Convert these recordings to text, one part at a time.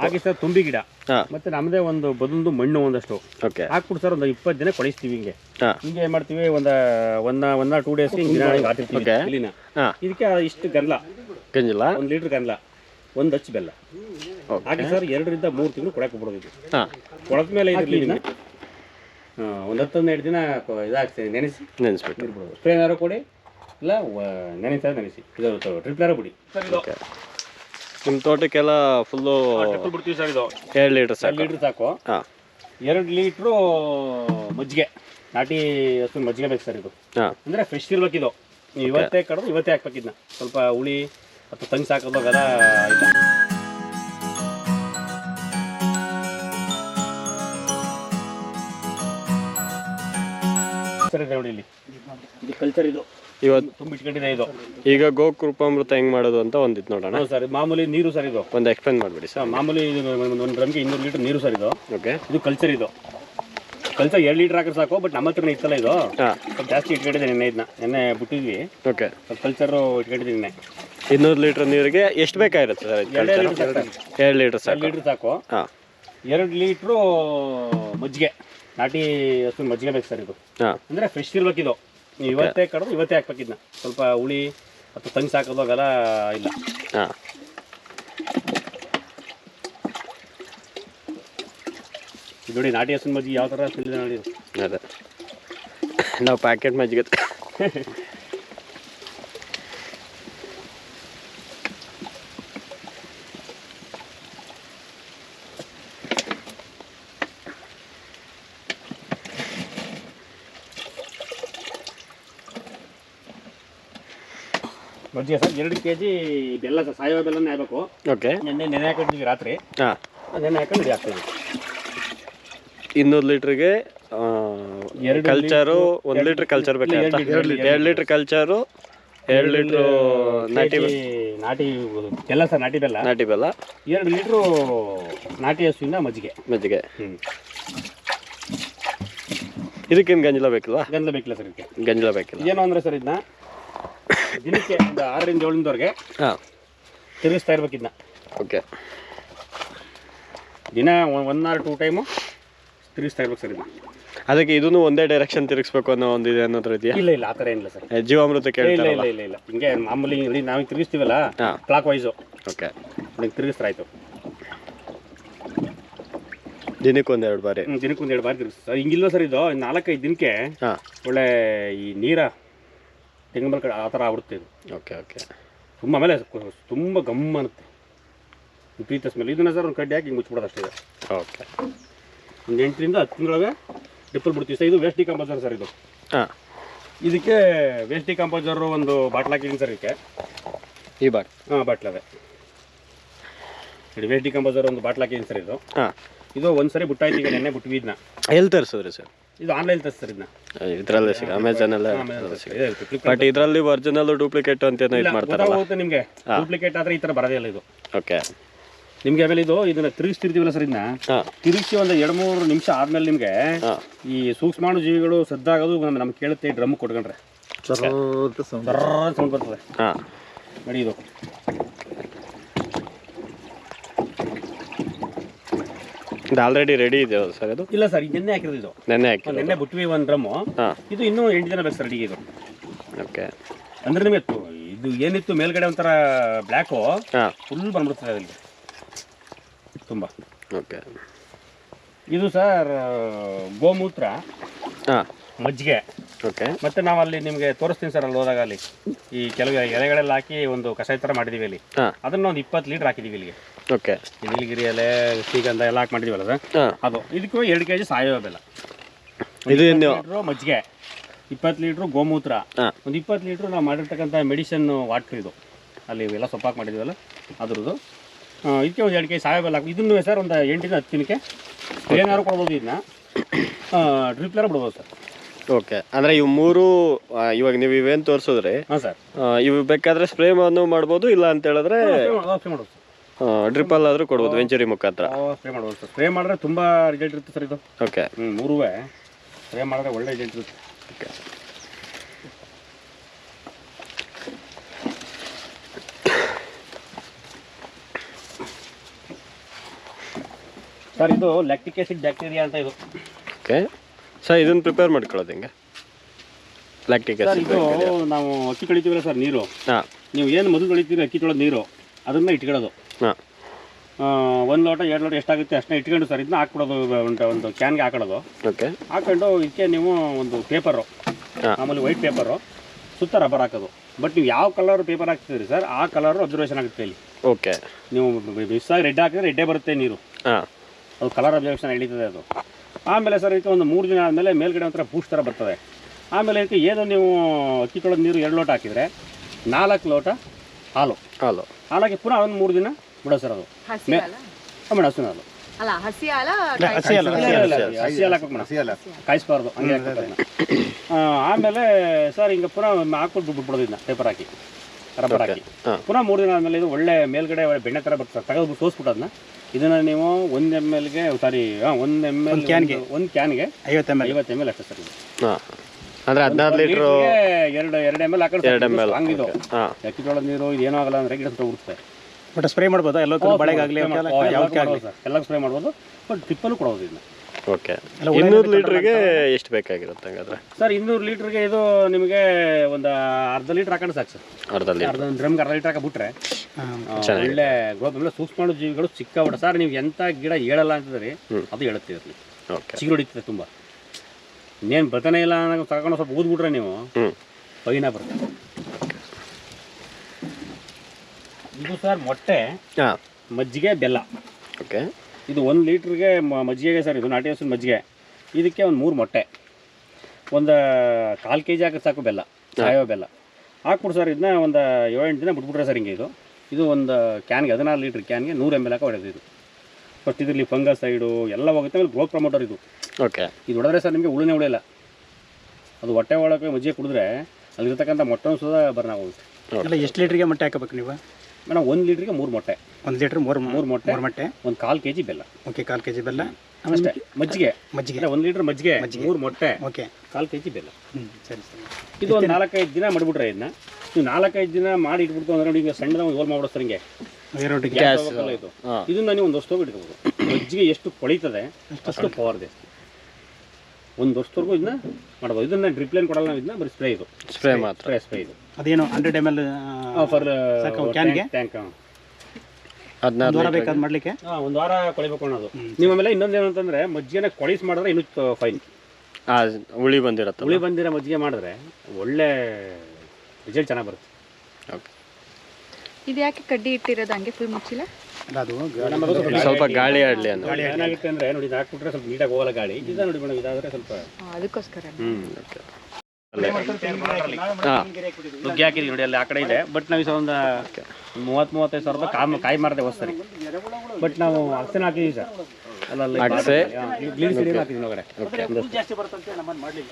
ಹಾಗೆ ಸರ್ ತುಂಬಿ ಗಿಡ. ಹಾಂ. ಮತ್ತೆ ನಮ್ಮದೇ ಒಂದು ಬದೊಂದು ಮಣ್ಣು ಒಂದಷ್ಟು. ಓಕೆ. ಹಾಕ್ಬಿಟ್ಟು ಸರ್ ಒಂದು ಇಪ್ಪತ್ತು ದಿನ ಕೊಳಿಸ್ತೀವಿ ಹಿಂಗೆ. ಹಾಂ. ಹಿಂಗೆ ಏನ್ ಮಾಡ್ತೀವಿ ಒಂದ ಒನ್ ಒನ್ ಟೂ ಡೇಸ್ ಹಿಂಗೆ ದಿನ ಹಿಂಗೆ ಹಾಕಿರ್ತೀವಿ Okay. ಇಲ್ಲಿನ. ಹಾಂ. ಇದಕ್ಕೆ ಇಷ್ಟು ಗಲ್ಲ ಗಂಜಿಲ್ಲ? ಒಂದು ಲೀಟ್ರ್ ಗಲ್ಲ ಒಂದು ಹಚ್ಚು ಬೆಲ್ಲ. ಹಾಗೆ ಸರ್ ಎರಡರಿಂದ ಮೂರು ತಿಂಗಳು ಕೊಡಕ್ಕೆ ಬಿಡೋದು ಕೊಡಕ್ ಹಾಂ. ಕೊಳದ ಮೇಲೆ ಒಂದು ಹತ್ತು ಹನ್ನೆರಡು ದಿನ ಕೊ- ಇದಾಗ್ತದೆ ನೆನೆಸಿ. ನೆನೆಸ್ಬಿಟ್ಟು ನೀರು ಬಿಡೋದು. ಸ್ಪ್ರೇ ಕೊಡಿ. ಇಲ್ಲ ನೆನೆಸ ನೆನೆಸಿ. ಇದು ಟ್ರಿಪ್ಲಾರ ಬಿಡಿ ಓಕೆ. ನಿಮ್ಮ ತೋಟಕ್ಕೆಲ್ಲ ಫುಲ್ಲು ಟ್ರಿಪ್ಪಲ್ ಬಿಡ್ತೀವಿ ಸರ್ ಇದು. ಎರಡು ಲೀಟರ್ ಲೀಟರ್ ಸಾಕು. ಲೀಟ್ರ್ ಸಾಕು. ಹಾಂ. ಎರಡು ಲೀಟ್ರು ಮಜ್ಜಿಗೆ. ನಾಟಿ ಅಷ್ಟು ಮಜ್ಜಿಗೆ ಬೇಕು ಸರ್ ಇದು. ಹಾಂ. ಅಂದರೆ ಫ್ರೆಶ್ ಇರ್ಬೇಕು ಇದು. ನೀವು ಇವತ್ತೇ ಕಡಿದು ಇವತ್ತೇ ಹಾಕ್ಬೇಕಿದ್ನ ಸ್ವಲ್ಪ ಹುಳಿ ಮತ್ತು ತಂಗಿ ಸಾಕೋದು ಅದೆಲ್ಲ ಇಲ್ಲ ಸರ್ ಇದೆ ನೋಡಿ ಇಲ್ಲಿ. ಇದು ಕಲ್ಚರ್ ಇದು. ಇವತ್ತು ತುಂಬ ಇಟ್ಕೊಂಡಿದೆ ಇದು. ಈಗ ಗೋಕೃಪಾಮೃತ ಹೆಂಗ್ ಮಾಡೋದು ಅಂತ ಒಂದಿತ್ತು ನೋಡೋಣ. ಹೌದು ಸರ್ ಮಾಮೂಲಿ ನೀರು ಸರ್ ಇದು. ಒಂದು ಎಕ್ಸ್ಪ್ಲೈನ್ ಮಾಡ್ಬಿಡಿ ಸರ್. ಮಾಮೂಲಿ ಇದು ಒಂದು ಡ್ರಮ್ಗೆ ಇನ್ನೂರು ಲೀಟರ್ ನೀರು ಸರ್ ಇದು. ಓಕೆ ಇದು ಕಲ್ಚರ್ ಇದು. ಕಲ್ಚರ್ ಎರಡು ಲೀಟರ್ ಹಾಕಿದ್ರೆ ಸಾಕು ಬಟ್ ನಮ್ಮ ಹತ್ರನೇ ಇತ್ತಲ್ಲ ಇದು. ಹಾಂ. ಸ್ವಲ್ಪ ಜಾಸ್ತಿ ಇಟ್ಕೊಂಡಿದ್ದೀನಿ ನಿನ್ನೆ ಇದನ್ನ. ನಿನ್ನೆ ಬಿಟ್ಟಿದ್ವಿ. ಓಕೆ ಸ್ವಲ್ಪ ಕಲ್ಚರು ಇಟ್ಕೊಂಡಿದ್ದೀನಿ ನಿನ್ನೆ. ಇನ್ನೂರು ಲೀಟರ್ ನೀರಿಗೆ ಎಷ್ಟು ಬೇಕಾಗಿರುತ್ತೆ ಸರ್ ಎರಡೇ ಲೀಟರ್ ಸಾಕು ಎರಡು ಲೀಟ್ರ್ ಎರಡು ಸಾಕು ಲೀಟ್ರ್ ಸಾಕು. ಹಾಂ. ಎರಡು ಲೀಟ್ರು ಮಜ್ಜಿಗೆ. ನಾಟಿ ಅಷ್ಟು ಮಜ್ಜಿಗೆ ಬೇಕು ಸರ್ ಇದು. ಹಾಂ. ಅಂದರೆ ಫ್ರೆಶ್ ಇರ್ಬೇಕಿದು ಇದು. ನೀವು ಇವತ್ತೇ ಕಡ್ದು ಇವತ್ತೇ ಹಾಕ್ಬೇಕು ಇದನ್ನ ಸ್ವಲ್ಪ ಹುಳಿ ಅಥವಾ ತಂಗ್ಸ್ ಹಾಕೋದು ಹೋಗಲ್ಲ ಇಲ್ಲ. ಹಾಂ. ನೋಡಿ ನಾಟಿ ಹಸಿನ ಮಜ್ಜಿಗೆ ಯಾವ ಥರ ತಿಂದಿದೆ ನೋಡಿ. ಅದೇ. ನಾವು ಪ್ಯಾಕೆಟ್ ಮಜ್ಜಿಗೆ ಮಜ್ಜಿಗೆ ಸರ್? ಎರಡು ಕೆ ಜಿ ಬೆಲ್ಲ ಸರ್ ಸಾವಯವ ಬೆಲ್ಲನೇ ಹಾಕಬೇಕು. ಓಕೆ. ನೆನ್ನೆ ನೆನೆ ಹಾಕೊಂಡಿದ್ವಿ ರಾತ್ರಿ. ಹಾಂ. ನೆನೆ ಹಾಕೊಂಡು ಇದು ಹಾಕ್ತೀವಿ ಇನ್ನೂರು ಲೀಟ್ರಿಗೆ ಎರಡು ಕಲ್ಚರು ಒಂದು ಲೀಟ್ರ್ ಕಲ್ಚರ್ ಬೇಕು? ಎರಡು ಲೀಟ್ರ್ ಕಲ್ಚರು ಎರಡು ಲೀಟ್ರು ನಾಟಿ ನಾಟಿ ಬೆಲ್ಲ ಸರ್ ನಾಟಿ ಬೆಲ್ಲ. ನಾಟಿ ಬೆಲ್ಲ. ಎರಡು ಲೀಟ್ರು ನಾಟಿ ಹಸುವಿನ ಮಜ್ಜಿಗೆ. ಮಜ್ಜಿಗೆ. ಇದಕ್ಕೇನು ಗಂಜಲ ಬೇಕಿಲ್ವಾ? ಗಂಜಲ ಬೇಕಿಲ್ಲ ಸರ್ ಇದಕ್ಕೆ. ಗಂಜಲ ಬೇಕಿಲ್ಲ. ಏನು ಅಂದರೆ ಸರ್ ಇದನ್ನ ದಿನಕ್ಕೆ ಒಂದು ಆರರಿಂದ ಏಳಿಂದವರೆಗೆ ಹಾಂ. ತಿರುಗಿಸ್ತಾ ಇರ್ಬೇಕು ಇದನ್ನ ಓಕೆ. ದಿನ ಒನ್ ಆರ್ ಟೂ ಟೈಮು ತಿರುಗಿಸ್ತಾ ಇರ್ಬೇಕು ಸರ್ ಇದನ್ನ ಅದಕ್ಕೆ ಇದನ್ನು ಒಂದೇ ಡೈರೆಕ್ಷನ್ ತಿರುಗಿಸ್ಬೇಕು ಅನ್ನೋ ಒಂದು ಇದೆ ಅನ್ನೋದ್ರ ಇದೆಯಾ? ಇಲ್ಲ ಇಲ್ಲ ಆ ಥರ ಏನಿಲ್ಲ ಸರ್. ಜೀವಾಮೃತ ಇಲ್ಲ ಇಲ್ಲ ಇಲ್ಲ ಇಲ್ಲ ಹಿಂಗೆ ಮಾಮೂಲಿ ಇಲ್ಲಿ ನಾವು ತಿರುಗಿಸ್ತೀವಲ್ಲ ಹಾಂ. Clockwise okay. ಹಿಂಗೆ ತಿರುಗಿಸ್ತಾ ಆಯಿತು. ದಿನಕ್ಕೆ ಒಂದೆರಡು ಬಾರಿ. ದಿನಕ್ಕೆ ಒಂದು ಎರಡು ಬಾರಿ ತಿರುಗಿಸ್ತಾರೆ ಸರ್ ಹಿಂಗಿಲ್ಲ ಸರ್ ಇದು? ನಾಲ್ಕೈದು ದಿನಕ್ಕೆ ಹಾಂ. ಒಳ್ಳೆ ಈ ನೀರ ತೆಂಗಿನ ಕಡೆ ಆ ಥರ ಆಗ್ಬಿಡುತ್ತೆ ಇದು ಓಕೆ ಓಕೆ. ತುಂಬ ಆಮೇಲೆ ತುಂಬ ಗಮ್ ಅನ್ನುತ್ತೆ ವಿಪರೀತ ಸ್ಮೆಲ್ ಇದನ್ನ ಸರ್ ಒಂದು ಕಡ್ಡಿ ಹಾಕಿ ಹಿಂಗೆ ಮುಚ್ಚಿಬಿಡೋದು ಅಷ್ಟೇ. ಓಕೆ. ಒಂದು ಎಂಟರಿಂದ ಹತ್ತು ತಿಂಗಳೊಳಗೆ ಡಿಪ್ಪಲ್ ಬಿಡ್ತೀವಿ ಸರ್. ಇದು ವೇಸ್ಟ್ ಡಿಕಾಂಪೋಸರ್ ಸರ್ ಇದು. ಹಾಂ. ಇದಕ್ಕೆ ವೇಸ್ಟ್ ಡಿಕಂಪೋಸರ್ ಒಂದು ಬಾಟ್ಲ್ ಹಾಕಿದ್ದೀನಿ ಸರ್ ಇದಕ್ಕೆ. ಈ ಬಾಟ್ ಹಾಂ ಬಾಟ್ಲ್ ಅದೇ. ಇದು ವೇಸ್ಟ್ ಡಿಕಾಂಪೋಸರ್ ಒಂದು ಬಾಟ್ಲ್ ಹಾಕಿದ್ದೀನಿ ಸರ್ ಇದು. ಹಾಂ. ಇದು ಒಂದು ಸರಿ ಬುಟ್ಟಾಯ್ತು ಈಗ ನೆನ್ನೆ ಬಿಟ್ವಿ ಇದನ್ನ ಎಲ್ಲಿ ತರಿಸಿದ್ರಿ ಸರ್? ಇದು ಆನ್ಲೈನ್ ತರಿಸ್ತಾರೆ ಸರ್ ಇದನ್ನ ಇದರಲ್ಲೇ ಸಿಗ ಅಲ್ಲ ಬಟ್ ಇದರಲ್ಲಿ ಒರಿಜಿನಲ್ ಡೂಪ್ಲಿಕೇಟ್ ಅಂತ ಏನೋ ಇದು ಮಾಡ್ತಾರಲ್ಲ. ಹೋಗುತ್ತೆ ನಿಮಗೆ. ಡೂಪ್ಲಿಕೇಟ್ ಆದ್ರೆ ಈ ತರ ಬರೋದೇ ಇಲ್ಲ ಇದು. ಓಕೆ ನಿಮಗೆ ಆಮೇಲೆ ಇದು ಇದನ್ನ ತಿರುಗಿಸ್ತಿರ್ತೀವಲ್ಲ ಸರ್ ಇದನ್ನ? ತಿರುಗಿಸಿ ಒಂದು ಎರಡು ಮೂರು ನಿಮಿಷ ಆದ್ಮೇಲೆ ನಿಮಗೆ ಈ ಸೂಕ್ಷ್ಮಾಣು ಜೀವಿಗಳು ಸದ್ದಾಗೋದು ನಮ್ಗೆ ನಮ್ಗೆ ಕೇಳುತ್ತೆ ಡ್ರಮ್ ಕೊಟ್ಕೊಂಡ್ರೆ. ಸೌಂಡ್. ಬರ್ತದೆ. ಹಾಂ. ನೋಡಿ ಇದು ಇದು ಆಲ್ರೆಡಿ ರೆಡಿ ಇದೆ ಸರ್ ಅದು ಇಲ್ಲ ಸರ್ ನಿನ್ನೆ ಹಾಕಿರೋದು ಇದು. ನೆನ್ನೆ ಹಾಕಿ ನೆನ್ನೆ ಬಿಟ್ವಿ ಒಂದು ಡ್ರಮ್ಮು ಹಾಂ. ಇದು ಇನ್ನೂ ಎಂಟು ದಿನ ಬೇಕು ಸರ್ ಅಡಿಗೆ ಇದು. ಓಕೆ ಅಂದ್ರೆ ನಿಮಗೆ ಇದು ಏನಿತ್ತು ಮೇಲ್ಗಡೆ ಒಂಥರ ಬ್ಲ್ಯಾಕು ಹಾಂ. ಫುಲ್ ಬಂದ್ಬಿಡ್ತದೆ ಅದಕ್ಕೆ ತುಂಬ. ಓಕೆ ಇದು ಸರ್ ಗೋಮೂತ್ರ ಹಾಂ. ಮಜ್ಜಿಗೆ. ಓಕೆ ಮತ್ತೆ ನಾವು ಅಲ್ಲಿ ನಿಮಗೆ ತೋರಿಸ್ತೀನಿ ಸರ್ ಅಲ್ಲಿ ಹೋದಾಗ ಅಲ್ಲಿ. ಈ ಕೆಲವು ಎಲೆಗಳೆಲ್ಲ ಹಾಕಿ ಒಂದು ಕಷಾಯ ಥರ ಮಾಡಿದ್ದೀವಿ ಅಲ್ಲಿ. ಅದನ್ನ ಒಂದು ಇಪ್ಪತ್ತು ಲೀಟ್ರ್ ಹಾಕಿದ್ದೀವಿ ಇಲ್ಲಿಗೆ. ಓಕೆ. ನೀಲಗಿರಿ ಎಲೆ ಶ್ರೀಗಂಧ ಎಲ್ಲ ಹಾಕಿ ಮಾಡಿದ್ದೀವಲ್ಲ ಸರ್? ಹಾಂ. ಅದು ಇದಕ್ಕೂ ಎರಡು ಕೆ ಜಿ ಸಾವಯವ ಬೆಲ್ಲ. ಇದು ಲೀಟ್ರು ಮಜ್ಜಿಗೆ ಇಪ್ಪತ್ತು ಲೀಟ್ರು ಗೋಮೂತ್ರ ಹಾಂ. ಒಂದು ಇಪ್ಪತ್ತು ಲೀಟ್ರು ನಾವು ಮಾಡಿರ್ತಕ್ಕಂಥ ಮೆಡಿಸಿನ್ ವಾಟ್ರ್ ಇದು. ಅಲ್ಲಿ ಇವೆಲ್ಲ ಸೊಪ್ಪಾಕಿ ಮಾಡಿದ್ದೀವಲ್ಲ ಅದ್ರದ್ದು. ಇದಕ್ಕೆ ಒಂದು ಎರಡು ಕೆ ಜಿ ಸಾವಯವ ಬೆಲ್ಲ ಹಾಕಿ ಇದನ್ನು ಸರ್ ಒಂದು ಎಂಟಿಂದ ಹತ್ತು ದಿನಕ್ಕೆ ಏನಾದ್ರು ಕೊಡ್ಬೋದು ಇದನ್ನ. ಡ್ರಿಪ್ಲರ್ ಬಿಡ್ಬೋದು ಸರ್. ಓಕೆ. ಅಂದರೆ ಇವು ಮೂರು ಆ, ಇವಾಗ ನೀವು ಇವೇನು ತೋರಿಸಿದ್ರಿ ಹಾಂ ಸರ್. ಇವು ಬೇಕಾದ್ರೆ ಸ್ಪ್ರೇ ಅನ್ನು ಮಾಡ್ಬೋದು ಇಲ್ಲ ಅಂತ ಹೇಳಿದ್ರೆ ಮಾಡ್ಬೋದು ಡ್ರಿಪ್ಪಲ್ ಆದರೂ ಕೊಡಬಹುದು ವೆಂಚುರಿ ಮುಖಾಂತರ. ಸ್ಪ್ರೇ ಮಾಡ್ಬೋದು ಸರ್ ಸ್ಪ್ರೇ ಮಾಡಿದ್ರೆ ತುಂಬ ರಿಸಲ್ಟ್ ಇರುತ್ತೆ ಸರ್ ಇದು. ಓಕೆ ಹ್ಞೂ ಮೂರುವೆ. ಸ್ಪ್ರೇ ಮಾಡಿದ್ರೆ ಒಳ್ಳೆ ರಿಸಲ್ಟ್ ಇರುತ್ತೆ. ಓಕೆ ಸರ್ ಇದು ಲ್ಯಾಕ್ಟಿಕ್ ಆಸಿಡ್ ಬ್ಯಾಕ್ಟೀರಿಯಾ ಅಂತ ಇದು. ಓಕೆ ಸರ್ ಇದನ್ನು ಪ್ರಿಪೇರ್ ಮಾಡ್ಕೊಳ್ಳೋದು ಹೆಂಗೆ? ಲ್ಯಾಕ್ಟಿಕ್ ಆಸಿಡ್ ಇದು ನಾವು ಅಕ್ಕಿ ಕಳಿತೀವಲ್ಲ ಸರ್ ನೀರು. ಹಾಂ. ನೀವು ಏನು ಮೊದಲು ಕಳಿತೀರಿ ಅಕ್ಕಿ ತೊಳೆದ ನೀರು ಅದನ್ನ ಇಟ್ಕೊಳ್ಳೋದು. ಒಂದು ಲೋಟ ಎರಡು ಲೋಟ ಎಷ್ಟಾಗುತ್ತೆ ಅಷ್ಟನ್ನ ಇಟ್ಕೊಂಡು ಸರ್ ಇದನ್ನ ಹಾಕ್ಬಿಡೋದು ಒಂದು ಒಂದು ಕ್ಯಾನ್ಗೆ ಹಾಕೊಳ್ಳೋದು. ಓಕೆ. ಹಾಕೊಂಡು ಇದಕ್ಕೆ ನೀವು ಒಂದು ಪೇಪರು ಆಮೇಲೆ ವೈಟ್ ಪೇಪರು ಸುತ್ತ ರಬ್ಬರ್ ಹಾಕೋದು. ಬಟ್ ನೀವು ಯಾವ ಕಲರ್ ಪೇಪರ್ ಹಾಕ್ತಿದ್ರಿ ಸರ್ ಆ ಕಲರ್ ಅಬ್ಸರ್ವೇಷನ್ ಆಗುತ್ತೆ ಇಲ್ಲಿ. ಓಕೆ. ನೀವು ಮಿಸ್ ರೆಡ್ ಹಾಕಿದ್ರೆ ರೆಡ್ಡೇ ಬರುತ್ತೆ ನೀರು. ಹಾಂ. ಅದು ಕಲರ್ ಅಬ್ಸರ್ವೇಷನ್ ಹಿಡಿತದೆ ಅದು. ಆಮೇಲೆ ಸರ್ ಇದಕ್ಕೆ ಒಂದು ಮೂರು ದಿನ ಆದಮೇಲೆ ಮೇಲ್ಗಡೆ ಒಂಥರ ಬೂಸ್ಟ್ ಥರ ಬರ್ತದೆ. ಆಮೇಲೆ ಇದಕ್ಕೆ ಏನು ನೀವು ಅಕ್ಕಿ ತೊಳೆದ ನೀರು ಎರಡು ಲೋಟ ಹಾಕಿದರೆ ನಾಲ್ಕು ಲೋಟ ಹಾಲು. ಹಾಲು. ಹಾಲಾಗಿ ಪುನಃ ಒಂದು ಮೂರು ದಿನ ಬಿಡೋ ಸರ್ ಅದು. ಹಸಿ ಅಲ್ಲ ಮೇಡಮ್ ಹಸು ಅದು ಅಲ್ಲ ಹಸಿ ಅಲ್ಲ ಹಸಿ ಹಾಲು ಹಸಿ ಹಾಲು ಹಾಕ್ಬೇಕು ಮೇಡಮ್ ಕಾಯಿಸ್ಬಾರ್ದು ಹಂಗೆ ಹಾಕ್ಬೇಕು ಅದನ್ನ. ಆ, ಆಮೇಲೆ ಸರ್ ಹಿಂಗೆ ಪುನಃ ಹಾಕ್ಬಿಟ್ಟು ಬಿಟ್ಬಿಡೋದು ಇದನ್ನ ಪೇಪರ್ ಹಾಕಿ. ರಬ್ಬರ್ ಹಾಕಿ. ಪುನಃ ಮೂರು ದಿನ ಆದಮೇಲೆ ಇದು ಒಳ್ಳೆ ಮೇಲ್ಗಡೆ ಒಳ್ಳೆ ಬೆಣ್ಣೆ ಥರ ಬರ್ತದೆ ತೆಗೆದು ಸೋಸ್ಬಿಟ್ಟು ಅದನ್ನ. ಇದನ್ನ ನೀವು ಒಂದು ಎಂ ಎಲ್ಗೆ ಸಾರಿ ಒಂದು ಎಂ ಎಲ್ ಕ್ಯಾನ್ಗೆ ಒಂದು ಕ್ಯಾನ್ಗೆ ಐವತ್ತು ಎಂ ಎಲ್ ಐವತ್ತು ಎಂ ಎಲ್ ಅಷ್ಟೇ ಸರ್ ಇದು. ಹಾಂ. ಅಂದರೆ ಹದಿನಾರು ಲೀಟ್ರು ಲೀಟ್ರಿಗೆ ಎರಡು ಎರಡು ಎಂ ಎಲ್ ಹಾಕೊಂಡು ಎರಡು ಎಂ ಎಲ್ ಹಂಗಿದು ಹಾಂ. ಅಕ್ಕಿ ಜೋಳದ ನೀರು ಇದು ಏನೂ ಆಗಲ್ಲ ಅಂದ್ರೆ ಗಿಡ ಬಿಡುತ್ತೆ ಬಟ್ ಸ್ಪ್ರೇ ಮಾಡ್ಬೋದಾ? ಎಲ್ಲ ಬಳೆಗಾಗಲಿ ಯಾವ್ದಕ್ಕೆ ಆಗಲಿ ಎಲ್ಲ ಸ್ಪ್ರೇ ಮಾಡ್ಬೋದು. ಬಟ್ ಟಿಪ್ಪಲ್ಲೂ ಕೊಡೋದು ಇದನ್ನ ಓಕೆ ಇನ್ನೂರು ಲೀಟ್ರಿಗೆ ಎಷ್ಟು ಬೇಕಾಗಿರುತ್ತೆ ಹಂಗಾದ್ರೆ? ಸರ್ ಇನ್ನೂರು ಲೀಟ್ರಿಗೆ ಇದು ನಿಮಗೆ ಒಂದು ಅರ್ಧ ಲೀಟ್ರ್ ಹಾಕೊಂಡು ಸಾಕು ಸರ್ ಅರ್ಧ ಲೀಟ್ರ್ ಅರ್ಧ ಡ್ರಮ್ಗೆ ಅರ್ಧ ಲೀಟ್ರ್ ಹಾಕಬಿಟ್ರೆ ಒಳ್ಳೆ ಗ್ರೋತ್ ಒಳ್ಳೆ ಸೂಕ್ಷ್ಮಾಣು ಜೀವಿಗಳು ಸಿಕ್ಕಾಬಿಡ ಸರ್ ನೀವು ಎಂಥ ಗಿಡ ಹೇಳಲ್ಲ ಅಂತಂದ್ರೆ ಅದು ಹೇಳುತ್ತೆ ಇರಲಿ. ಓಕೆ ಚಿಗುರು ಹೊಡಿತದೆ ತುಂಬ. ಇನ್ನೇನು ಬರ್ತಾನೆ ಇಲ್ಲ ಅನ್ನೋ ತಗೊಂಡು ಸ್ವಲ್ಪ ಊದ್ಬಿಟ್ರೆ ನೀವು ಪೈನಾ ಬರುತ್ತೆ ಇದು ಸರ್ ಮೊಟ್ಟೆ ಹಾಂ. ಮಜ್ಜಿಗೆ ಬೆಲ್ಲ. ಓಕೆ. ಇದು ಒಂದು ಲೀಟ್ರಿಗೆ ಮ- ಮಜ್ಜಿಗೆಗೆ ಸರ್ ಇದು ನಾಟಿ ಹಸುವಿನ ಮಜ್ಜಿಗೆ. ಇದಕ್ಕೆ ಒಂದು ಮೂರು ಮೊಟ್ಟೆ. ಒಂದು ಕಾಲು ಕೆ ಜಿ ಹಾಕಿದ್ರೆ ಸಾಕು ಬೆಲ್ಲ ಸಾಯೋ ಬೆಲ್ಲ. ಹಾಕ್ಬಿಟ್ಟು ಸರ್ ಇದನ್ನ ಒಂದು ಏಳೆಂಟು ದಿನ ಬಿಟ್ಬಿಟ್ರೆ ಸರ್ ಹಿಂಗೆ ಇದು. ಇದು ಒಂದು ಕ್ಯಾನ್ಗೆ ಹದಿನಾರು ಲೀಟ್ರ್ ಕ್ಯಾನ್ಗೆ ನೂರು ಎಂ ಎಲ್ ಹಾಕಿ ಹೊಡೆದು ಇದು. ಫಸ್ಟ್ ಇದರಲ್ಲಿ ಫಂಗಸ್ ಸೈಡು ಎಲ್ಲ ಹೋಗುತ್ತೆ ಆಮೇಲೆ ಗ್ರೋತ್ ಪ್ರಮೋಟರ್ ಇದು. ಓಕೆ. ಇದು ಹೊಡೆದ್ರೆ ಸರ್ ನಿಮಗೆ ಉಳಿನೇ ಉಳಿಯಲ್ಲ. ಅದು ಹೊಟ್ಟೆ ಒಳಗೆ ಮಜ್ಜಿಗೆ ಕುಡಿದ್ರೆ ಅಲ್ಲಿರ್ತಕ್ಕಂಥ ಮೊಟ್ಟೆ ಸುದ ಬರ್ನ ಹೋಗುತ್ತೆ ಎಲ್ಲ ಎಷ್ಟು ಲೀಟ್ರಿಗೆ ಮೊಟ್ಟೆ ಹಾಕಬೇಕು ನೀವು? ಮೇಡಮ್ ಒಂದು ಲೀಟ್ರಿಗೆ ಮೂರು ಮೊಟ್ಟೆ. ಒಂದು ಲೀಟ್ರ್ ಮೂರು ಮೂರು ಮೊಟ್ಟೆ ಮೂರು ಮೊಟ್ಟೆ. ಒಂದು ಕಾಲು ಕೆ ಜಿ ಬೆಲ್ಲ. ಓಕೆ ಕಾಲು ಕೆ ಜಿ ಬೆಲ್ಲ ಅಷ್ಟೇ ಮಜ್ಜಿಗೆ. ಮಜ್ಜಿಗೆ. ಒಂದು ಲೀಟ್ರ್ ಮಜ್ಜಿಗೆ ಮೂರು ಮೊಟ್ಟೆ ಓಕೆ. ಕಾಲು ಕೆ ಜಿ ಬೆಲ್ಲ. ಹ್ಞೂ ಸರಿ ಸರಿ. ಇದು ಒಂದು ನಾಲ್ಕೈದು ದಿನ ಮಾಡಿಬಿಟ್ರೆ ಇದನ್ನ ನೀವು ನಾಲ್ಕೈದು ದಿನ ಮಾಡಿ ಇಟ್ಬಿಡ್ತು ಅಂದ್ರೆ ನೀವು ಈಗ ಸಣ್ಣದ ಒಂದು ಹೋಲ್ ಮಾಡ್ಬಿಡ್ತಾರೆ ಹಿಂಗೆ ಇದು. ಇದನ್ನ ನೀವು ಒಂದು ವರ್ಷ ಇಟ್ಕೋಬೋದು. ಮಜ್ಜಿಗೆ ಎಷ್ಟು ಕೊಳಿತದೆ ಅಷ್ಟು ಪವರ್ ಜಾಸ್ತಿ. ಒಂದು ವರ್ಷದವರೆಗೂ ಇದನ್ನ ಮಾಡ್ಬೋದು. ಇದನ್ನ ಡ್ರಿಪ್ಲೈನ್ ಕೊಡಲ್ಲ ನಾವು ಇದನ್ನ ಬರೀ ಸ್ಪ್ರೇ ಇದು. ಸ್ಪ್ರೇ ಮಾತ್ರ. ಸ್ಪ್ರೇ ಸ್ಪ್ರೇ ಇದು. ಅದೇನು ಹಂಡ್ರೆಡ್ ಎಂ ಎಲ್ ಫಾರ್ ಸಾಕು, ಕ್ಯಾನ್ಗೆ? ಟ್ಯಾಂಕ್ ಹದಿನಾರು ವಾರ ಬೇಕಾದ್ರೆ ಮಾಡಲಿಕ್ಕೆ? ಒಂದು ವಾರ ಕೊಳಿಬೇಕು ಅನ್ನೋದು ನೀವು ಆಮೇಲೆ ಇನ್ನೊಂದು ಏನಂತಂದ್ರೆ ಮಜ್ಜಿಗೆನ ಕೊಳಿಸ್ ಮಾಡಿದ್ರೆ ಇನ್ನೂ ಫೈನ್ ಆ ಹುಳಿ ಬಂದಿರತ್ತೆ ಹುಳಿ ಬಂದಿರೋ ಮಜ್ಜಿಗೆ ಮಾಡಿದ್ರೆ ಒಳ್ಳೆ ರಿಸಲ್ಟ್ ಚೆನ್ನಾಗಿ ಬರುತ್ತೆ. ಓಕೆ ಇದು ಯಾಕೆ ಕಡ್ಡಿ ಇಟ್ಟಿರೋದು ಹಂಗೆ ಫುಲ್ ಮುಚ್ಚಿಲ್ಲ? ಸ್ವಲ್ಪ ಗಾಳಿ ಆಡಲಿ ಅನ್ನೋ ಏನಾಗುತ್ತೆ ಅಂದ್ರೆ ನೋಡಿ ಇದು ಹಾಕ್ಬಿಟ್ರೆ ಸ್ವಲ್ಪ ನೀಟಾಗಿ ಹೋಗಲ್ಲ ಗಾಳಿ. ಇದು ನೋಡಿ ಮೇಡಮ್ ಇದಾದ್ರೆ ಸ್ವಲ್ಪ ಅದಕ್ಕೋಸ್ಕರ. ಹ್ಮ್. ಹಾಂ. ನುಗ್ಗೆ ಹಾಕಿದ್ವಿ ನೋಡಿ ಅಲ್ಲಿ ಆ ಕಡೆ ಇದೆ. ಬಟ್ ನಾವು ಸಹ ಒಂದು ಮೂವತ್ತು ಮೂವತ್ತೈದು ಸಾವಿರ ರೂಪಾಯಿ ಕಾಯಿ ಕಾಯಿ ಮಾಡಿದೆ ಹೊಸ್ತರಿ ಬಟ್ ನಾವು ಅಕ್ಸೆನ ಹಾಕಿದೀವಿ ಸರ್. ಅಲ್ಲ ಅಲ್ಲಿ ಅಗಸೆ? ಗ್ಲೀನ್ ಸಿಡಿ ಹಾಕಿದ್ವಿ ಒಳಗಡೆ ಜಾಸ್ತಿ ಬರ್ತಂತೆ ನಮ್ಮನ್ನು ಮಾಡಲಿಲ್ಲ.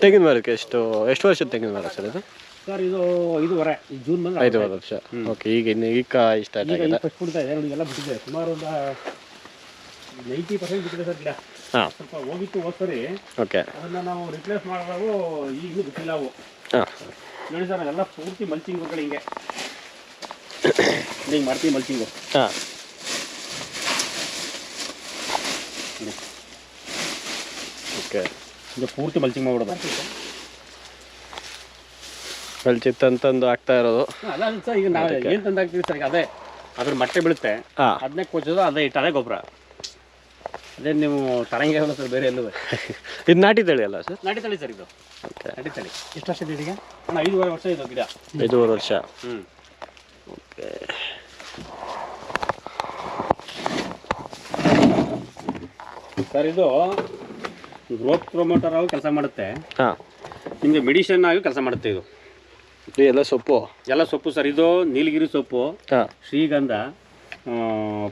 ತೆಂಗಿನ ಮರಕ್ಕೆ ಎಷ್ಟು ಎಷ್ಟು ವರ್ಷದ ತೆಂಗಿನ ಮರ ಸರ್ ಇದು? ಸರ್ ಇದು ಐದುವರೆ ಈ ಜೂನ್ ವರ್ಷ. ಓಕೆ ಈಗ ಇನ್ನು ಈಗ ಸ್ಟಾರ್ಟ್ ಈಗ ಆಗಿದೆ. ಫಸ್ಟ್ ಬಿಡ್ತಾ ಇದೆ ನೋಡಿ ಎಲ್ಲ ಬಿಟ್ಟಿದೆ. ಸುಮಾರು ಒಂದು ನೈಂಟಿ ಪರ್ಸೆಂಟ್ ಬಿಟ್ಟಿದೆ ಸರ್ ಗಿಡ. ಹಾಂ. ಸ್ವಲ್ಪ ಹೋಗಿತ್ತು ಹೋಗ್ಸರಿ ಓಕೆ. ಅದನ್ನ ನಾವು ರಿಪ್ಲೇಸ್ ಮಾಡಿದಾಗ ಈಗಲೂ ಬಿಟ್ಟಿಲ್ಲ ಅವು. ಹಾಂ. ನೋಡಿ ಸರ್ ಎಲ್ಲ ಪೂರ್ತಿ ಮಲ್ಚಿಂಗ್ ಕಡೆ ಹಿಂಗೆ. ಹಿಂಗೆ ಮಾಡ್ತೀವಿ ಮಲ್ಚಿಂಗು ಹಾಂ. ಓಕೆ. ಇದು ಪೂರ್ತಿ ಮಲ್ಚಿಂಗ್ ಮಾಡ್ಬಿಡೋದು. ಬೆಳ್ಚಿತ್ತು ತಂದು ಆಗ್ತಾ ಇರೋದು. ಅಲ್ಲ ಸರ್ ಈಗ ನಾವು ಏನು ತಂದು ಹಾಕ್ತೀವಿ ಸರ್ ಈಗ ಅದೇ ಅದ್ರ ಮೊಟ್ಟೆ ಬೀಳುತ್ತೆ. ಹಾಂ. ಅದನ್ನೇ ಕೊಚ್ಚೋದು ಅದೇ ಇಟ್ಟು ಅದೇ ಗೊಬ್ಬರ. ಅದೇ ನೀವು ತರಂಗೆ ಅಲ್ಲ ಸರ್ ಬೇರೆ ಎಲ್ಲೂ ಇದು ನಾಟಿ ತಳಿ ಅಲ್ಲ ಸರ್? ನಾಟಿ ತಳಿ ಸರ್ ಇದು. ಓಕೆ. ನಾಟಿ ತಳಿ. ಎಷ್ಟು ವರ್ಷದ ಈಗ? ಅಣ್ಣ ಐದೂವರೆ ವರ್ಷ ಇದು ಗಿಡ. ಐದೂವರೆ ವರ್ಷ. ಹ್ಞೂ ಓಕೆ. ಸರ್ ಇದು ಗ್ರೋತ್ ಪ್ರೊಮೋಟರ್ ಆಗಿ ಕೆಲಸ ಮಾಡುತ್ತೆ. ಹಾಂ. ನಿಮಗೆ ಮೆಡಿಷನ್ ಆಗಿ ಕೆಲಸ ಮಾಡುತ್ತೆ ಇದು. ಇದು ಎಲ್ಲ ಸೊಪ್ಪು? ಎಲ್ಲ ಸೊಪ್ಪು ಸರ್ ಇದು ನೀಲಗಿರಿ ಸೊಪ್ಪು ಹಾಂ. ಶ್ರೀಗಂಧ